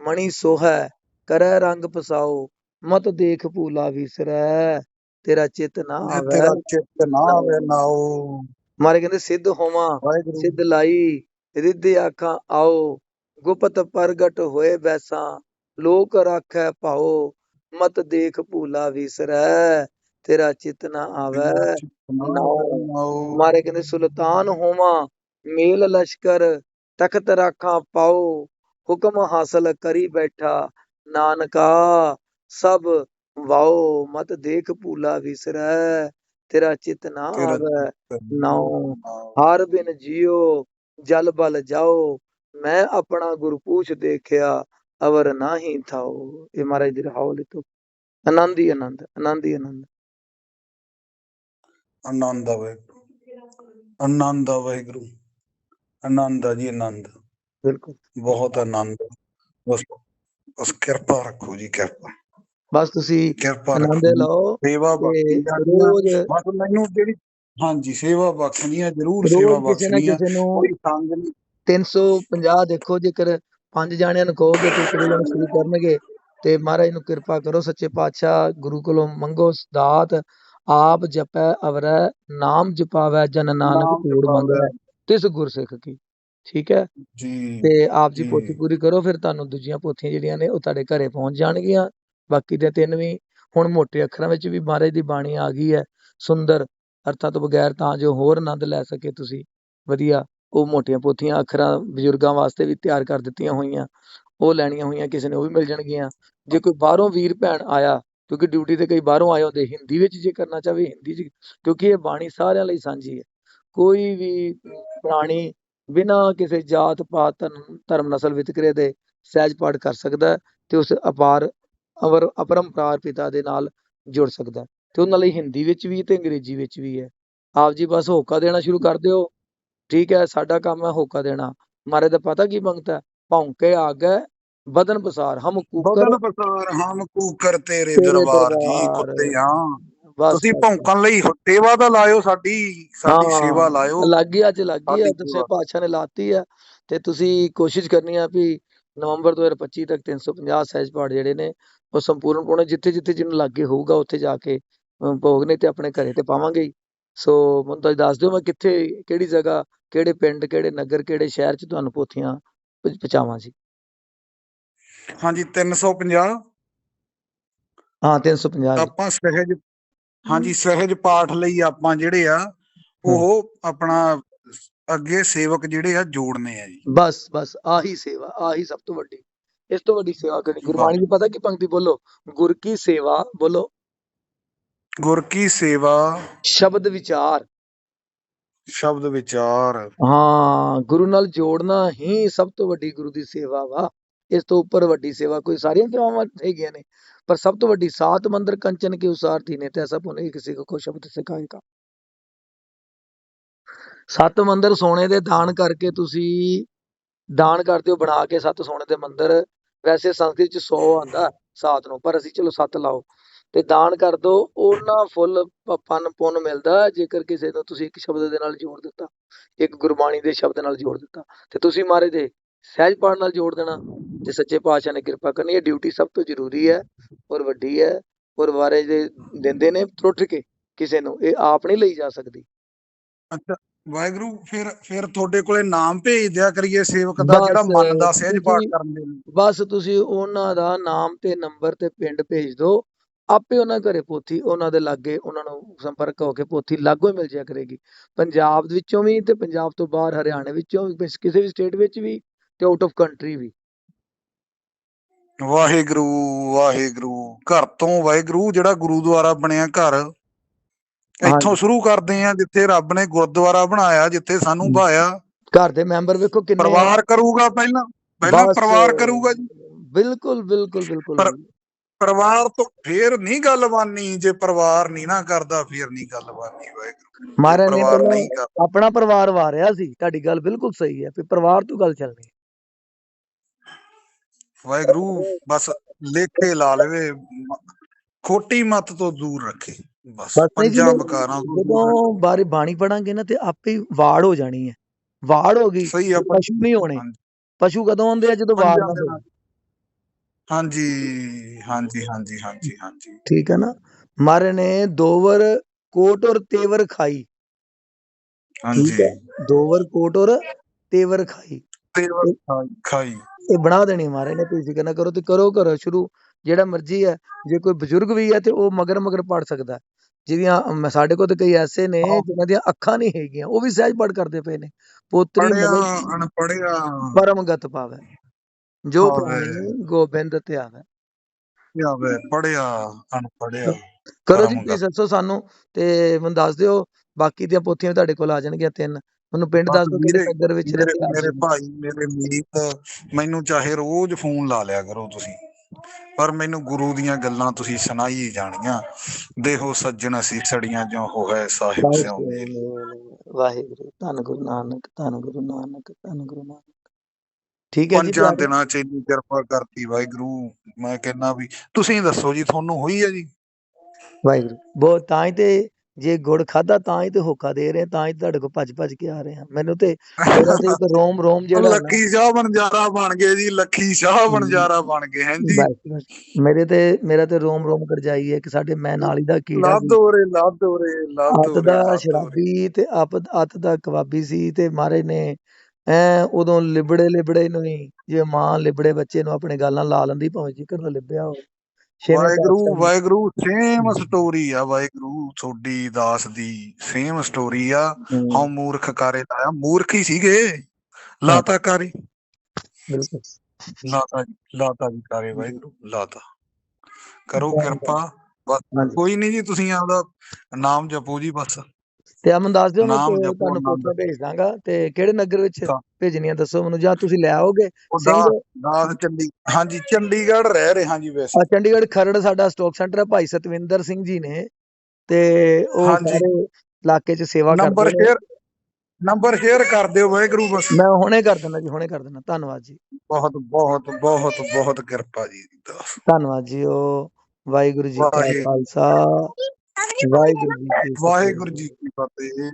ਮਣੀ ਸੋਹੈ ਕਰੈ ਰੰਗ ਪਸਾਓ। ਮਤ ਦੇਖ ਭੂਲਾ ਵਿਸਰੈ ਤੇਰਾ ਚਿਤ ਨਾ ਆਵੈ। ਤੇਰਾ ਚਿੱਤ ਨਾ ਆਵੇ ਨਾਓ ਮਾਰੇ ਕਹਿੰਦੇ ਸਿੱਧ ਹੋਵਾਂ ਸਿੱਧ ਲਾਈ ਰਿੱਧ ਆਖਾਂ ਆਓ। ਗੁਪਤ ਪ੍ਰਗਟ ਹੋਏ ਬੈਸਾਂ ਲੋਕ ਰਾਖੈ ਭਾਓ। ਮਤ ਦੇਖ ਭੂਲਾ ਵਿਸਰੈ ਤੇਰਾ ਚਿਤ ਨਾ ਆਵੈ। ਮਾਰੇ ਕਹਿੰਦੇ ਸੁਲਤਾਨ ਹੋਵਾਂ ਮੇਲ ਲਸ਼ਕਰ ਤਖਤ ਰਾਖਾਂ ਪਾਓ ਹੁਕਮ ਹਾਸਲ ਕਰੀ ਬੈਠਾ ਨਾਨਕਾ ਸਭ ਵਾਓ ਮਤ ਦੇਖ ਭੂਲਾ ਵਿਸਰੈ ਤੇਰਾ ਚਿਤ ਨਾ ਆਵੈ। ਨਾਉ। ਹਰ ਬਿਨ ਜਿਉ ਜਲ ਬਲ ਜਾਓ ਮੈਂ ਆਪਣਾ ਗੁਰਪੂਛ ਦੇਖਿਆ ਅਵਰ ਨਾਹੀ ਥਾਓ ਇਹ ਮਹਾਰਾਜ ਦੀ ਰਹਾਉ ਲਿਖੋ ਆਨੰਦ ਹੀ ਆਨੰਦ ਆਨੰਦ ਹੀ ਆਨੰਦ ਆਨੰਦ ਆ ਵਾਹਿਗੁਰੂ ਆਨੰਦ ਆ ਵਾਹਿਗੁਰੂ ਆਨੰਦ ਆ ਜੀ ਆਨੰਦ ਬਿਲਕੁਲ ਬਹੁਤ ਆਨੰਦ ਬਸ ਬਸ ਕਿਰਪਾ ਰੱਖੋ ਜੀ ਕਿਰਪਾ ਬਸ ਤੁਸੀਂ ਕਿਰਪਾ ਆਨੰਦ। ਲਓ ਸੇਵਾ ਤੇ ਬਸ ਮੈਨੂੰ ਜਿਹੜੀ ਹਾਂਜੀ ਸੇਵਾ ਬਖਸ਼ਣੀਆਂ ਜ਼ਰੂਰ ਸੇਵਾ ਕਿਸੇ ਨੂੰ ਕੋਈ ਸੰਗ ਨਹੀਂ 350 ਦੇਖੋ ਜੇਕਰ ਪੰਜ ਜਾਣਿਆਂ ਨੂੰ ਕਹੋਗੇ ਇੱਕ ਦੋ ਜਣੇ ਸ਼ੁਰੂ ਕਰਨਗੇ ਤੇ ਮਹਾਰਾਜ ਨੂੰ ਕਿਰਪਾ ਕਰੋ ਸੱਚੇ ਪਾਤਸ਼ਾਹ ਗੁਰੂ ਕੋਲੋਂ ਮੰਗੋ ਦਾਤ ਆਪ ਜਪੈ ਅਵਰੈ ਨਾਮ ਜਪਾਵੈ ਜਨ ਨਾਨਕ ਜਪਾਵੈ। ਮੰਗੈ ਤਿਸ ਗੁਰਸਿੱਖ ਕੀ। ਠੀਕ ਹੈ? ਜੀ ਤੇ ਆਪ ਜੀ ਜੀ। ਪੋਥੀ ਪੂਰੀ ਕਰੋ ਫਿਰ ਤੁਹਾਨੂੰ ਦੂਜੀਆਂ ਪੋਥੀਆਂ ਜਿਹੜੀਆਂ ਨੇ ਉਹ ਤੁਹਾਡੇ ਘਰੇ ਪਹੁੰਚ ਜਾਣਗੀਆਂ। ਬਾਕੀ ਦੇ ਤਿੰਨ ਵੀ ਹੁਣ ਮੋਟੇ ਅੱਖਰਾਂ ਵਿੱਚ ਵੀ ਮਹਾਰਾਜ ਦੀ ਬਾਣੀ ਆ ਗਈ ਹੈ ਸੁੰਦਰ ਅਰਥਾਂ ਤੋਂ ਬਗੈਰ ਤਾਂ ਜੋ ਹੋਰ ਆਨੰਦ ਲੈ ਸਕੇ ਤੁਸੀਂ। ਵਧੀਆ। ਉਹ ਮੋਟੀਆਂ ਪੋਥੀਆਂ ਅੱਖਰਾਂ ਬਜ਼ੁਰਗਾਂ ਵਾਸਤੇ ਵੀ ਤਿਆਰ ਕਰ ਦਿੱਤੀਆਂ ਹੋਈਆਂ, ਉਹ ਲੈਣੀਆਂ ਹੋਈਆਂ, ਕਿਸੇ ਨੇ ਉਹ ਵੀ ਮਿਲ ਜਾਣਗੀਆਂ। ਜੇ ਕੋਈ ਬਾਹਰੋਂ ਵੀਰ ਭੈਣ ਆਇਆ, ਕਿਉਂਕਿ ਡਿਊਟੀ ਤੇ ਕਈ ਬਾਹਰੋਂ ਆਏ ਹੁੰਦੇ ਹਿੰਦੀ ਵਿੱਚ ਜੇ ਕਰਨਾ ਚਾਹਵੇ, ਹਿੰਦੀ 'ਚ, ਕਿਉਂਕਿ ਇਹ ਬਾਣੀ ਸਾਰਿਆਂ ਲਈ ਸਾਂਝੀ ਹੈ। ਕੋਈ ਵੀ ਪ੍ਰਾਣੀ ਬਿਨਾਂ ਕਿਸੇ ਜਾਤ, ਪਾਤ, ਧਰਮ- ਧਰਮ ਨਸਲ ਵਿਤਕਰੇ ਦੇ ਸਹਿਜ ਪਾਠ ਕਰ ਸਕਦਾ ਹੈ ਤੇ ਉਸ ਅਪਾਰ ਅਵਰ ਅਪਰੰਪਰਾਰ ਪਿਤਾ ਦੇ ਨਾਲ ਜੁੜ ਸਕਦਾ ਹੈ। ਤੇ ਉਹਨਾਂ ਲਈ ਹਿੰਦੀ ਵਿੱਚ ਵੀ ਤੇ ਅੰਗਰੇਜ਼ੀ ਵਿੱਚ ਵੀ ਹੈ। ਆਪ ਜੀ ਬਸ ਹੋਕਾ ਦੇਣਾ ਸ਼ੁਰੂ ਕਰ ਦਿਓ। ਠੀਕ ਹੈ ਸਾਡਾ ਕੰਮ ਹੈ ਹੋਕਾ ਦੇਣਾ ਮਾਰੇ ਦਾ ਪਤਾ ਕੀ ਮੰਗਤਾ ਭੌਂਕੇ ਆ ਗਏ ਬਦਨ ਪਸਾਰ ਹਮ ਕੂਕਰ ਬਦਨ ਪਸਾਰ ਹਮ ਕੂਕਰ ਤੇਰੇ ਦਰਬਾਰ ਜੀ। ਕੁੱਤੇ ਬਸ ਤੁਸੀਂ। ਭੌਂਕਣ ਲਈ ਸੇਵਾ ਤਾਂ ਲਾਇਓ ਸਾਡੀ ਸਾਡੀ ਸੇਵਾ ਲਾਇਓ ਲੱਗ ਅੱਜ ਲੱਗ ਹੈ ਦਸੇ। ਪਾਤਸ਼ਾਹ ਨੇ ਲਾਤੀ ਹੈ ਤੇ ਤੁਸੀਂ ਕੋਸ਼ਿਸ਼ ਕਰਨੀ ਆ ਵੀ ਨਵੰਬਰ 2025 ਤੱਕ 350 ਸਹਿਜ ਪਾਠ ਜਿਹੜੇ ਨੇ ਉਹ ਸੰਪੂਰਨ ਪਾਉਣੇ ਜਿੱਥੇ ਜਿੱਥੇ ਜਿਹਨੂੰ ਲੱਗੇ ਹੋਊਗਾ ਉੱਥੇ ਜਾ ਕੇ ਭੋਗ ਨੇ ਤੇ ਆਪਣੇ ਘਰੇ ਤੇ ਪਾਵਾਂਗੇ ਸੋ ਮੈਨੂੰ ਤਾਂ ਦੱਸ ਦਿਓ ਮੈਂ ਕਿੱਥੇ ਕਿਹੜੀ ਜਗ੍ਹਾ ਕਿਹੜੇ ਪਿੰਡ ਕਿਹੜੇ ਨਗਰ ਕਿਹੜੇ ਸ਼ਹਿਰ 'ਚ ਤੁਹਾਨੂੰ ਪੋਥੀਆਂ ਪਹੁੰ- ਪਹੁੰਚਾਵਾਂ ਜੀ। ਹਾਂਜੀ 350 ਹਾਂ 350 ਜੀ। ਆਪਾਂ ਸਹਿਜ ਹਾਂਜੀ ਸਹਿਜ ਪਾਠ ਲਈ ਆਪਾਂ ਜਿਹੜੇ ਆ ਉਹ ਆਪਣਾ ਅੱਗੇ ਸੇਵਕ ਜਿਹੜੇ ਆ ਜੋੜਨੇ ਆ ਜੀ। ਬਸ ਬਸ ਆਹੀ ਸੇਵਾ ਆਹੀ ਸਭ ਤੋਂ ਵੱਡੀ। ਇਸ ਤੋਂ ਵੱਡੀ ਸੇਵਾ ਕਰੀ ਗੁਰਬਾਣੀ ਦੀ ਪਤਾ ਕੀ ਪੰਕਤੀ ਬੋਲੋ? ਗੁਰ ਕੀ ਸੇਵਾ ਬੋਲੋ। ਗੁਰ ਕੀ ਸੇਵਾ? ਸ਼ਬਦ ਵਿਚਾਰ। ਸ਼ਬਦ ਵਿਚਾਰ। ਹਾਂ ਗੁਰੂ ਨਾਲ ਜੋੜਨਾ ਹੀ ਸਭ ਤੋਂ ਵੱਡੀ ਗੁਰੂ ਦੀ ਸੇਵਾ ਵਾ। ਇਸ ਤੋਂ ਉੱਪਰ ਵੱਡੀ ਸੇਵਾ ਕੋਈ ਸਾਰੀਆਂ ਸੇਵਾਵਾਂ ਹੈਗੀਆਂ ਨੇ ਪਰ ਸਭ ਤੋਂ ਵੱਡੀ ਸਾਤ ਮੰਦਰ ਕੰਚਨ ਕੇ ਉਸਾਰ ਥੀ ਤੇ ਐਸਾ ਪੁਨੇ ਕਿਸੇ ਕੋ ਕੋ ਸ਼ਬਦ ਸਿਖਾਏਗਾ ਸੱਤ ਮੰਦਰ ਸੋਨੇ ਦੇ ਦਾਨ ਕਰਕੇ ਤੁਸੀਂ ਦਾਨ ਕਰਦੇ ਹੋ ਬਣਾ ਕੇ ਸੱਤ ਸੋਨੇ ਦੇ ਮੰਦਰ। ਵੈਸੇ ਸੰਸਕ੍ਰਿਤ ਚ 100 ਆਂਦਾ ਸਾਤ ਨੂੰ ਪਰ ਅਸੀਂ ਚਲੋ ਸੱਤ ਲਾਓ। ਤੇ ਦਾਨ ਕਰ ਦੋ ਉਹਨਾਂ ਫੁੱਲ ਪ- ਫਨ ਪੁੰਨ ਮਿਲਦਾ ਜੇਕਰ ਕਿਸੇ ਨੂੰ ਤੁਸੀਂ ਇੱਕ ਸ਼ਬਦ ਦੇ ਨਾਲ ਜੋੜ ਦਿੱਤਾ ਇੱਕ ਗੁਰਬਾਣੀ ਦੇ ਸ਼ਬਦ ਨਾਲ ਜੋੜ ਦਿੱਤਾ। ਤੇ ਤੁਸੀਂ ਮਾਰੇ ਦੇ ਸਹਿਜ ਪਾਠ ਨਾਲ ਜੋੜ ਦੇਣਾ ਤੇ ਸੱਚੇ ਪਾਤਸ਼ਾਹ ਨੇ ਕਿਰਪਾ ਕਰਨੀ ਇਹ ਡਿਊਟੀ ਸਭ ਤੋਂ ਜ਼ਰੂਰੀ ਹੈ ਔਰ ਵੱਡੀ ਹੈ ਔਰ ਵਾਰੇ ਦੇ ਦਿੰਦੇ ਨੇ ਟੁੱਟ ਕੇ ਕਿਸੇ ਨੂੰ ਇਹ ਆਪ ਨਹੀਂ ਲਈ ਜਾ ਸਕਦੀ। ਅੱਛਾ ਵਾਹਿਗੁਰੂ ਫਿਰ ਫਿਰ ਤੁਹਾਡੇ ਕੋਲੇ ਨਾਮ ਭੇਜ ਦਿਆ ਕਰੀਏ ਸੇਵਕ ਦਾ ਜਿਹੜਾ ਮੰਨਦਾ ਸਹਿਜ ਪਾਠ ਕਰਨ ਦੇ ਲਈ। ਬਸ ਤੁਸੀਂ ਉਹਨਾਂ ਦਾ ਨਾਮ ਤੇ ਨੰਬਰ ਤੇ ਪਿੰਡ ਭੇਜ ਦਿਓ ਆਪੇ ਉਹਨਾਂ ਘਰੇ ਪੋਥੀ ਉਹਨਾਂ ਦੇ ਲਾਗੇ ਉਹਨਾਂ ਨੂੰ ਸੰਪਰਕ ਹੋ ਕੇ ਪੋਥੀ ਲਾਗੋ ਮਿਲ ਜਾਇਆ ਕਰੇਗੀ ਪੰਜਾਬ ਦੇ ਵਿੱਚੋਂ ਵੀ ਤੇ ਪੰਜਾਬ ਤੋਂ ਬਾਹਰ ਹਰਿਆਣੇ ਵਿੱਚੋਂ ਵੀ ਕਿਸੇ ਵੀ ਸਟੇਟ ਵਿੱਚ ਵੀ ਤੇ ਆਊਟ ਆਫ ਕੰਟਰੀ ਵੀ ਵਾਹਿਗੁਰੂ ਵਾਹਿਗੁਰੂ ਘਰ ਤੋਂ ਵਾਹਿਗੁਰੂ ਜਿਹੜਾ ਗੁਰੂਦੁਆਰਾ ਬਣਿਆ ਘਰ ਇੱਥੋਂ। ਸ਼ੁਰੂ ਕਰਦੇ ਆ ਜਿੱਥੇ ਰੱਬ ਨੇ ਗੁਰਦੁਆਰਾ ਬਣਾਇਆ ਜਿੱਥੇ ਸਾਨੂੰ। ਭਾਇਆ ਘਰ ਦੇ ਮੈਂਬਰ ਵੇਖੋ ਕਿੰਨੇ। ਪਰਿਵਾਰ ਕਰੂਗਾ ਪਹਿਲਾਂ ਪਹਿਲਾਂ ਪਰਿਵਾਰ ਕਰੂਗਾ ਜੀ ਬਿਲਕੁਲ ਬਿਲਕੁਲ ਬਿਲਕੁਲ ਪਰਿਵਾਰ ਤੋਂ ਫੇਰ ਨਹੀਂ ਗੱਲ ਬਾਨੀ ਜੇ ਪਰਿਵਾਰ ਨਹੀਂ ਨਾ ਕਰਦਾ ਫੇਰ ਨਹੀਂ ਗੱਲ ਬਾਨੀ ਵਾਹਿਗੁਰੂ ਮਹਾਰਾਜ ਨੇ ਪਹਿਲਾਂ ਆਪਣਾ ਪਰਿਵਾਰ ਵਾਰਿਆ ਸੀ ਤੁਹਾਡੀ ਗੱਲ ਬਿਲਕੁਲ ਸਹੀ ਹੈ ਵੀ ਪਰਿਵਾਰ ਤੋਂ ਗੱਲ ਚੱਲਣੀ। ਵਾਹਿਗੁਰੂ ਬਸ ਲੇਖੇ ਲਾ ਲਵੇ ਖੋਟੀ ਮੱਤ ਤੋਂ ਦੂਰ ਰੱਖੇ ਬਸ ਪੰਜਾਂ ਬਕਾਰਾਂ ਜਦੋਂ ਬਾਰੇ ਬਾਣੀ ਪੜਾਂਗੇ ਨਾ ਤੇ ਆਪੇ ਹੀ ਵਾੜ ਹੋ ਜਾਣੀ ਹੈ ਵਾੜ ਹੋ ਗਈ ਪਸ਼ੂ ਨਹੀਂ ਹੋਣੇ। ਪਸ਼ੂ ਕਦੋਂ ਆਉਂਦੇ ਆ ਜਦੋਂ ਵਾੜ ਨਾ। ਹਾਂਜੀ ਹਾਂਜੀ ਹਾਂਜੀ ਹਾਂਜੀ ਹਾਂਜੀ। ਠੀਕ ਹੈ ਨਾ? ਮਾਰੇ ਨੇ ਦੋਵਰ ਕੋਟ ਔਰ ਤੇਵਰ ਖਾਈ। ਹਾਂਜੀ। ਹੈ। ਦੋਵਰ ਕੋਟ ਔਰ ਤੇਵਰ ਖਾਈ। ਇਹ ਬਣਾ ਦੇਣੀ ਮਾਰੇ ਨੇ ਤੁਸੀਂ ਫਿਕਰ ਨਾ ਕਰੋ ਤੇ ਕਰੋ ਕਰੋ ਸ਼ੁਰੂ। ਜਿਹੜਾ ਮਰਜ਼ੀ ਹੈ ਜੇ ਕੋਈ ਬਜ਼ੁਰਗ ਵੀ ਹੈ ਤੇ ਉਹ ਮਗਰ ਮਗਰ ਪੜ ਸਕਦਾ ਹੈ। ਸਾਡੇ ਕੋਲ ਤੇ ਕਈ ਐਸੇ ਨੇ ਹਾਂ। ਜਿਨ੍ਹਾਂ ਦੀਆਂ ਅੱਖਾਂ ਨਹੀਂ ਹੈਗੀਆਂ ਉਹ ਵੀ ਸਹਿਜ ਪੜ ਕਰਦੇ ਪਏ ਨੇ। ਪੋਤਰੀ ਪੜਿਆ ਮਗਰ ਪਰਮ ਗਤ ਪਾਵੇ ਜੋ। ਪ੍ਰਾਣੀ ਗੋਬਿੰਦ ਤੇ ਆਵੇ। ਆਵੇ ਪੜਿਆ ਅਨਪੜਿਆ ਕਰੋ ਜੀ ਪਲੀਜ਼ ਦੱਸੋ ਸਾਨੂੰ ਤੇ ਮੈਨੂੰ ਦੱਸ ਦਿਓ ਬਾਕੀ ਦੀਆਂ ਪੋਥੀਆਂ ਵੀ ਤੁਹਾਡੇ ਕੋਲ ਆ ਜਾਣਗੀਆਂ ਤਿੰਨ। ਮੈਨੂੰ ਪਿੰਡ ਦੱਸ ਦਿਓ ਕਿਹੜੇ ਨਗਰ ਵਿੱਚ ਮੇਰੇ ਰਹਿੰਦੇ। ਭਾਈ ਮੇਰੇ ਮੀਤ ਮੈਨੂੰ ਚਾਹੇ ਰੋਜ਼ ਫੋਨ ਲਾ ਲਿਆ ਕਰੋ ਤੁਸੀਂ। ਪਰ ਮੈਨੂੰ ਗੁਰੂ ਦੀਆਂ ਗੱਲਾਂ ਤੁਸੀਂ ਸੁਣਾਈ ਜਾਣੀਆਂ ਦੇਹੋ ਸੱਜਣ ਅਸੀਂ ਸੜੀਆਂ ਜੋ ਹੋਏ ਸਾਹਿਬ ਸਿਉ ਵਾਹਿਗੁਰੂ ਧੰਨ ਗੁਰੂ ਨਾਨਕ ਧੰਨ ਗੁਰੂ ਨਾਨਕ ਧੰਨ ਗੁਰੂ ਨਾਨਕ। ਠੀਕ ਹੈ ਜੀ ਪੰਜਾਂ। ਦਿਨਾਂ ਚ ਇੰਨੀ ਕਿਰਪਾ ਕਰਤੀ ਵਾਹਿਗੁਰੂ ਮੈਂ ਕਹਿੰਦਾ ਵੀ ਤੁਸੀਂ ਦੱਸੋ ਜੀ ਤੁਹਾਨੂੰ ਹੋਈ ਹੈ ਜੀ? ਵਾਹਿਗੁਰੂ ਬਹੁਤ ਤਾਂ ਹੀ ਤੇ ਜੇ ਗੁੜ ਖਾਦਾ ਤਾਂ ਹੀ ਤੇ ਹੋਕਾ ਦੇ ਰਹੇ ਹਾਂ, ਤਾਂ ਹੀ ਤੁਹਾਡੇ ਕੋਲ ਭੱਜ ਭੱਜ ਕੇ ਆ ਰਹੇ ਹਾਂ ਮੈਨੂੰ ਤੇ ਮੇਰਾ ਤੇ ਇੱਕ ਰੋਮ ਰੋਮ *laughs* ਜਿਹੜਾ ਹੈ ਨਾ, ਸ਼ਾਹ ਬਣਜਾਰਾ ਬਣ ਗਏ ਜੀ ਲੱਖੀ ਸ਼ਾਹ ਬਣਜਾਰਾ ਬਣ ਗਏ ਹੈਂ ਜੀ? ਬਸ ਬਸ ਮੇਰੇ ਤੇ ਮੇਰਾ ਤੇ ਰੋਮ ਰੋਮ ਕਰਜਾਈ ਹੈ ਕਿ ਸਾਡੇ ਮੈਂ ਨਾਲੀ ਦਾ ਕੀੜਾ ਸੀ ਲਾਦੋਰੇ ਲਾਦੋਰੇ ਅੱਤ ਲਾਦੋਰੇ ਦਾ ਲਾਦੋਰੇ ਸ਼ਰਾਬੀ ਤੇ ਆਪ ਅੱਤ ਦਾ ਕਬਾਬੀ ਸੀ ਤੇ ਮਾਰੇ ਨੇ ਐ ਉਦੋਂ ਲਿਬੜੇ ਲਿਬੜੇ ਨੂੰ ਹੀ ਜੇ ਮਾਂ ਲਿਬੜੇ ਬੱਚੇ ਨੂੰ ਆਪਣੇ ਗਾਲਾਂ ਲਾ ਲੈਂਦੀ ਭਾਵੇਂ ਜਿਕਰ ਦਾ ਲਿਬਿਆ ਹੋਵੇ। ਵਾਹਿਗੁਰੂ ਵਾਹਿਗੁਰੂ ਸੇਮ ਸਟੋਰੀ ਆ ਵਾਹਿਗੁਰੂ ਤੁਹਾਡੀ ਦਾਸ ਦੀ ਸੇਮ ਸਟੋਰੀ ਆ। ਹਉ ਮੂਰਖ ਕਾਰੇ ਲਾਇਆ ਮੂਰਖ ਹੀ ਸੀਗੇ। ਲਾਤਾ ਕਾਰੇ। ਬਿਲਕੁਲ। ਲਾਤਾ ਲਾਤਾ ਜੀ ਕਾਰੇ ਵਾਹਿਗੁਰੂ ਲਾਤਾ। ਕਰੋ ਕਿਰਪਾ ਬਸ ਕੋਈ ਨਹੀਂ ਜੀ ਤੁਸੀਂ ਆਪਦਾ ਨਾਮ ਜਪੋ ਜੀ ਬਸ। ਤੇ ਅਮਨ ਦੱਸ ਦਿਓ ਮੈਂ ਨਾਮ ਤੁਹਾਨੂੰ ਫੋਟੋ ਭੇਜ ਦਾਂਗਾ ਤੇ ਕਿਹੜੇ ਨਗਰ ਵਿੱਚ ਤਾਂ। ਭੇਜਣੀਆਂ ਦੱਸੋ ਮੈਨੂੰ ਜਾਂ ਤੁਸੀਂ ਲੈ ਆਓਗੇ? ਉਹ ਸਿੰਘ ਦਾ- ਦਾਸ ਚੰਡੀ ਹਾਂਜੀ ਚੰਡੀਗੜ੍ਹ ਰਹਿ ਰਹੇ ਹਾਂ ਜੀ ਵੈਸੇ। ਆ ਚੰਡੀਗੜ੍ਹ ਖਰੜ ਸਾਡਾ ਸਟਾਕ ਸੈਂਟਰ ਹੈ ਭਾਈ ਸਤਵਿੰਦਰ ਸਿੰਘ ਜੀ ਨੇ ਤੇ ਉਹ ਹਾਂਜੀ। ਸਾਰੇ ਇਲਾਕੇ 'ਚ ਸੇਵਾ ਨੰਬਰ ਕਰਦੇ ਨੇ। ਸ਼ੇਅਰ ਨੰਬਰ ਸ਼ੇਅਰ ਕਰ ਦਿਓ ਵਾਹਿਗੁਰੂ ਬਸ। ਮੈਂ ਹੁਣੇ ਕਰ ਦਿੰਦਾ ਜੀ ਹੁਣੇ ਕਰ ਦਿੰਦਾ। ਧੰਨਵਾਦ ਜੀ। ਬਹੁਤ ਬਹੁਤ ਬਹੁਤ ਬਹੁਤ ਕਿਰਪਾ ਜੀ ਦਾਸ। ਧੰਨਵਾਦ ਜੀ ਉਹ ਵਾਹਿਗੁਰੂ ਜੀ ਕਾ ਵਾਹਿਗੁਰੂ। ਖਾਲਸਾ। ਵਾਹਿਗੁਰੂ ਜੀ ਕੀ ਫਤਿਹ। ਵਾਹਿਗੁਰੂ ਜੀ ਕੀ ਫਤਿਹ।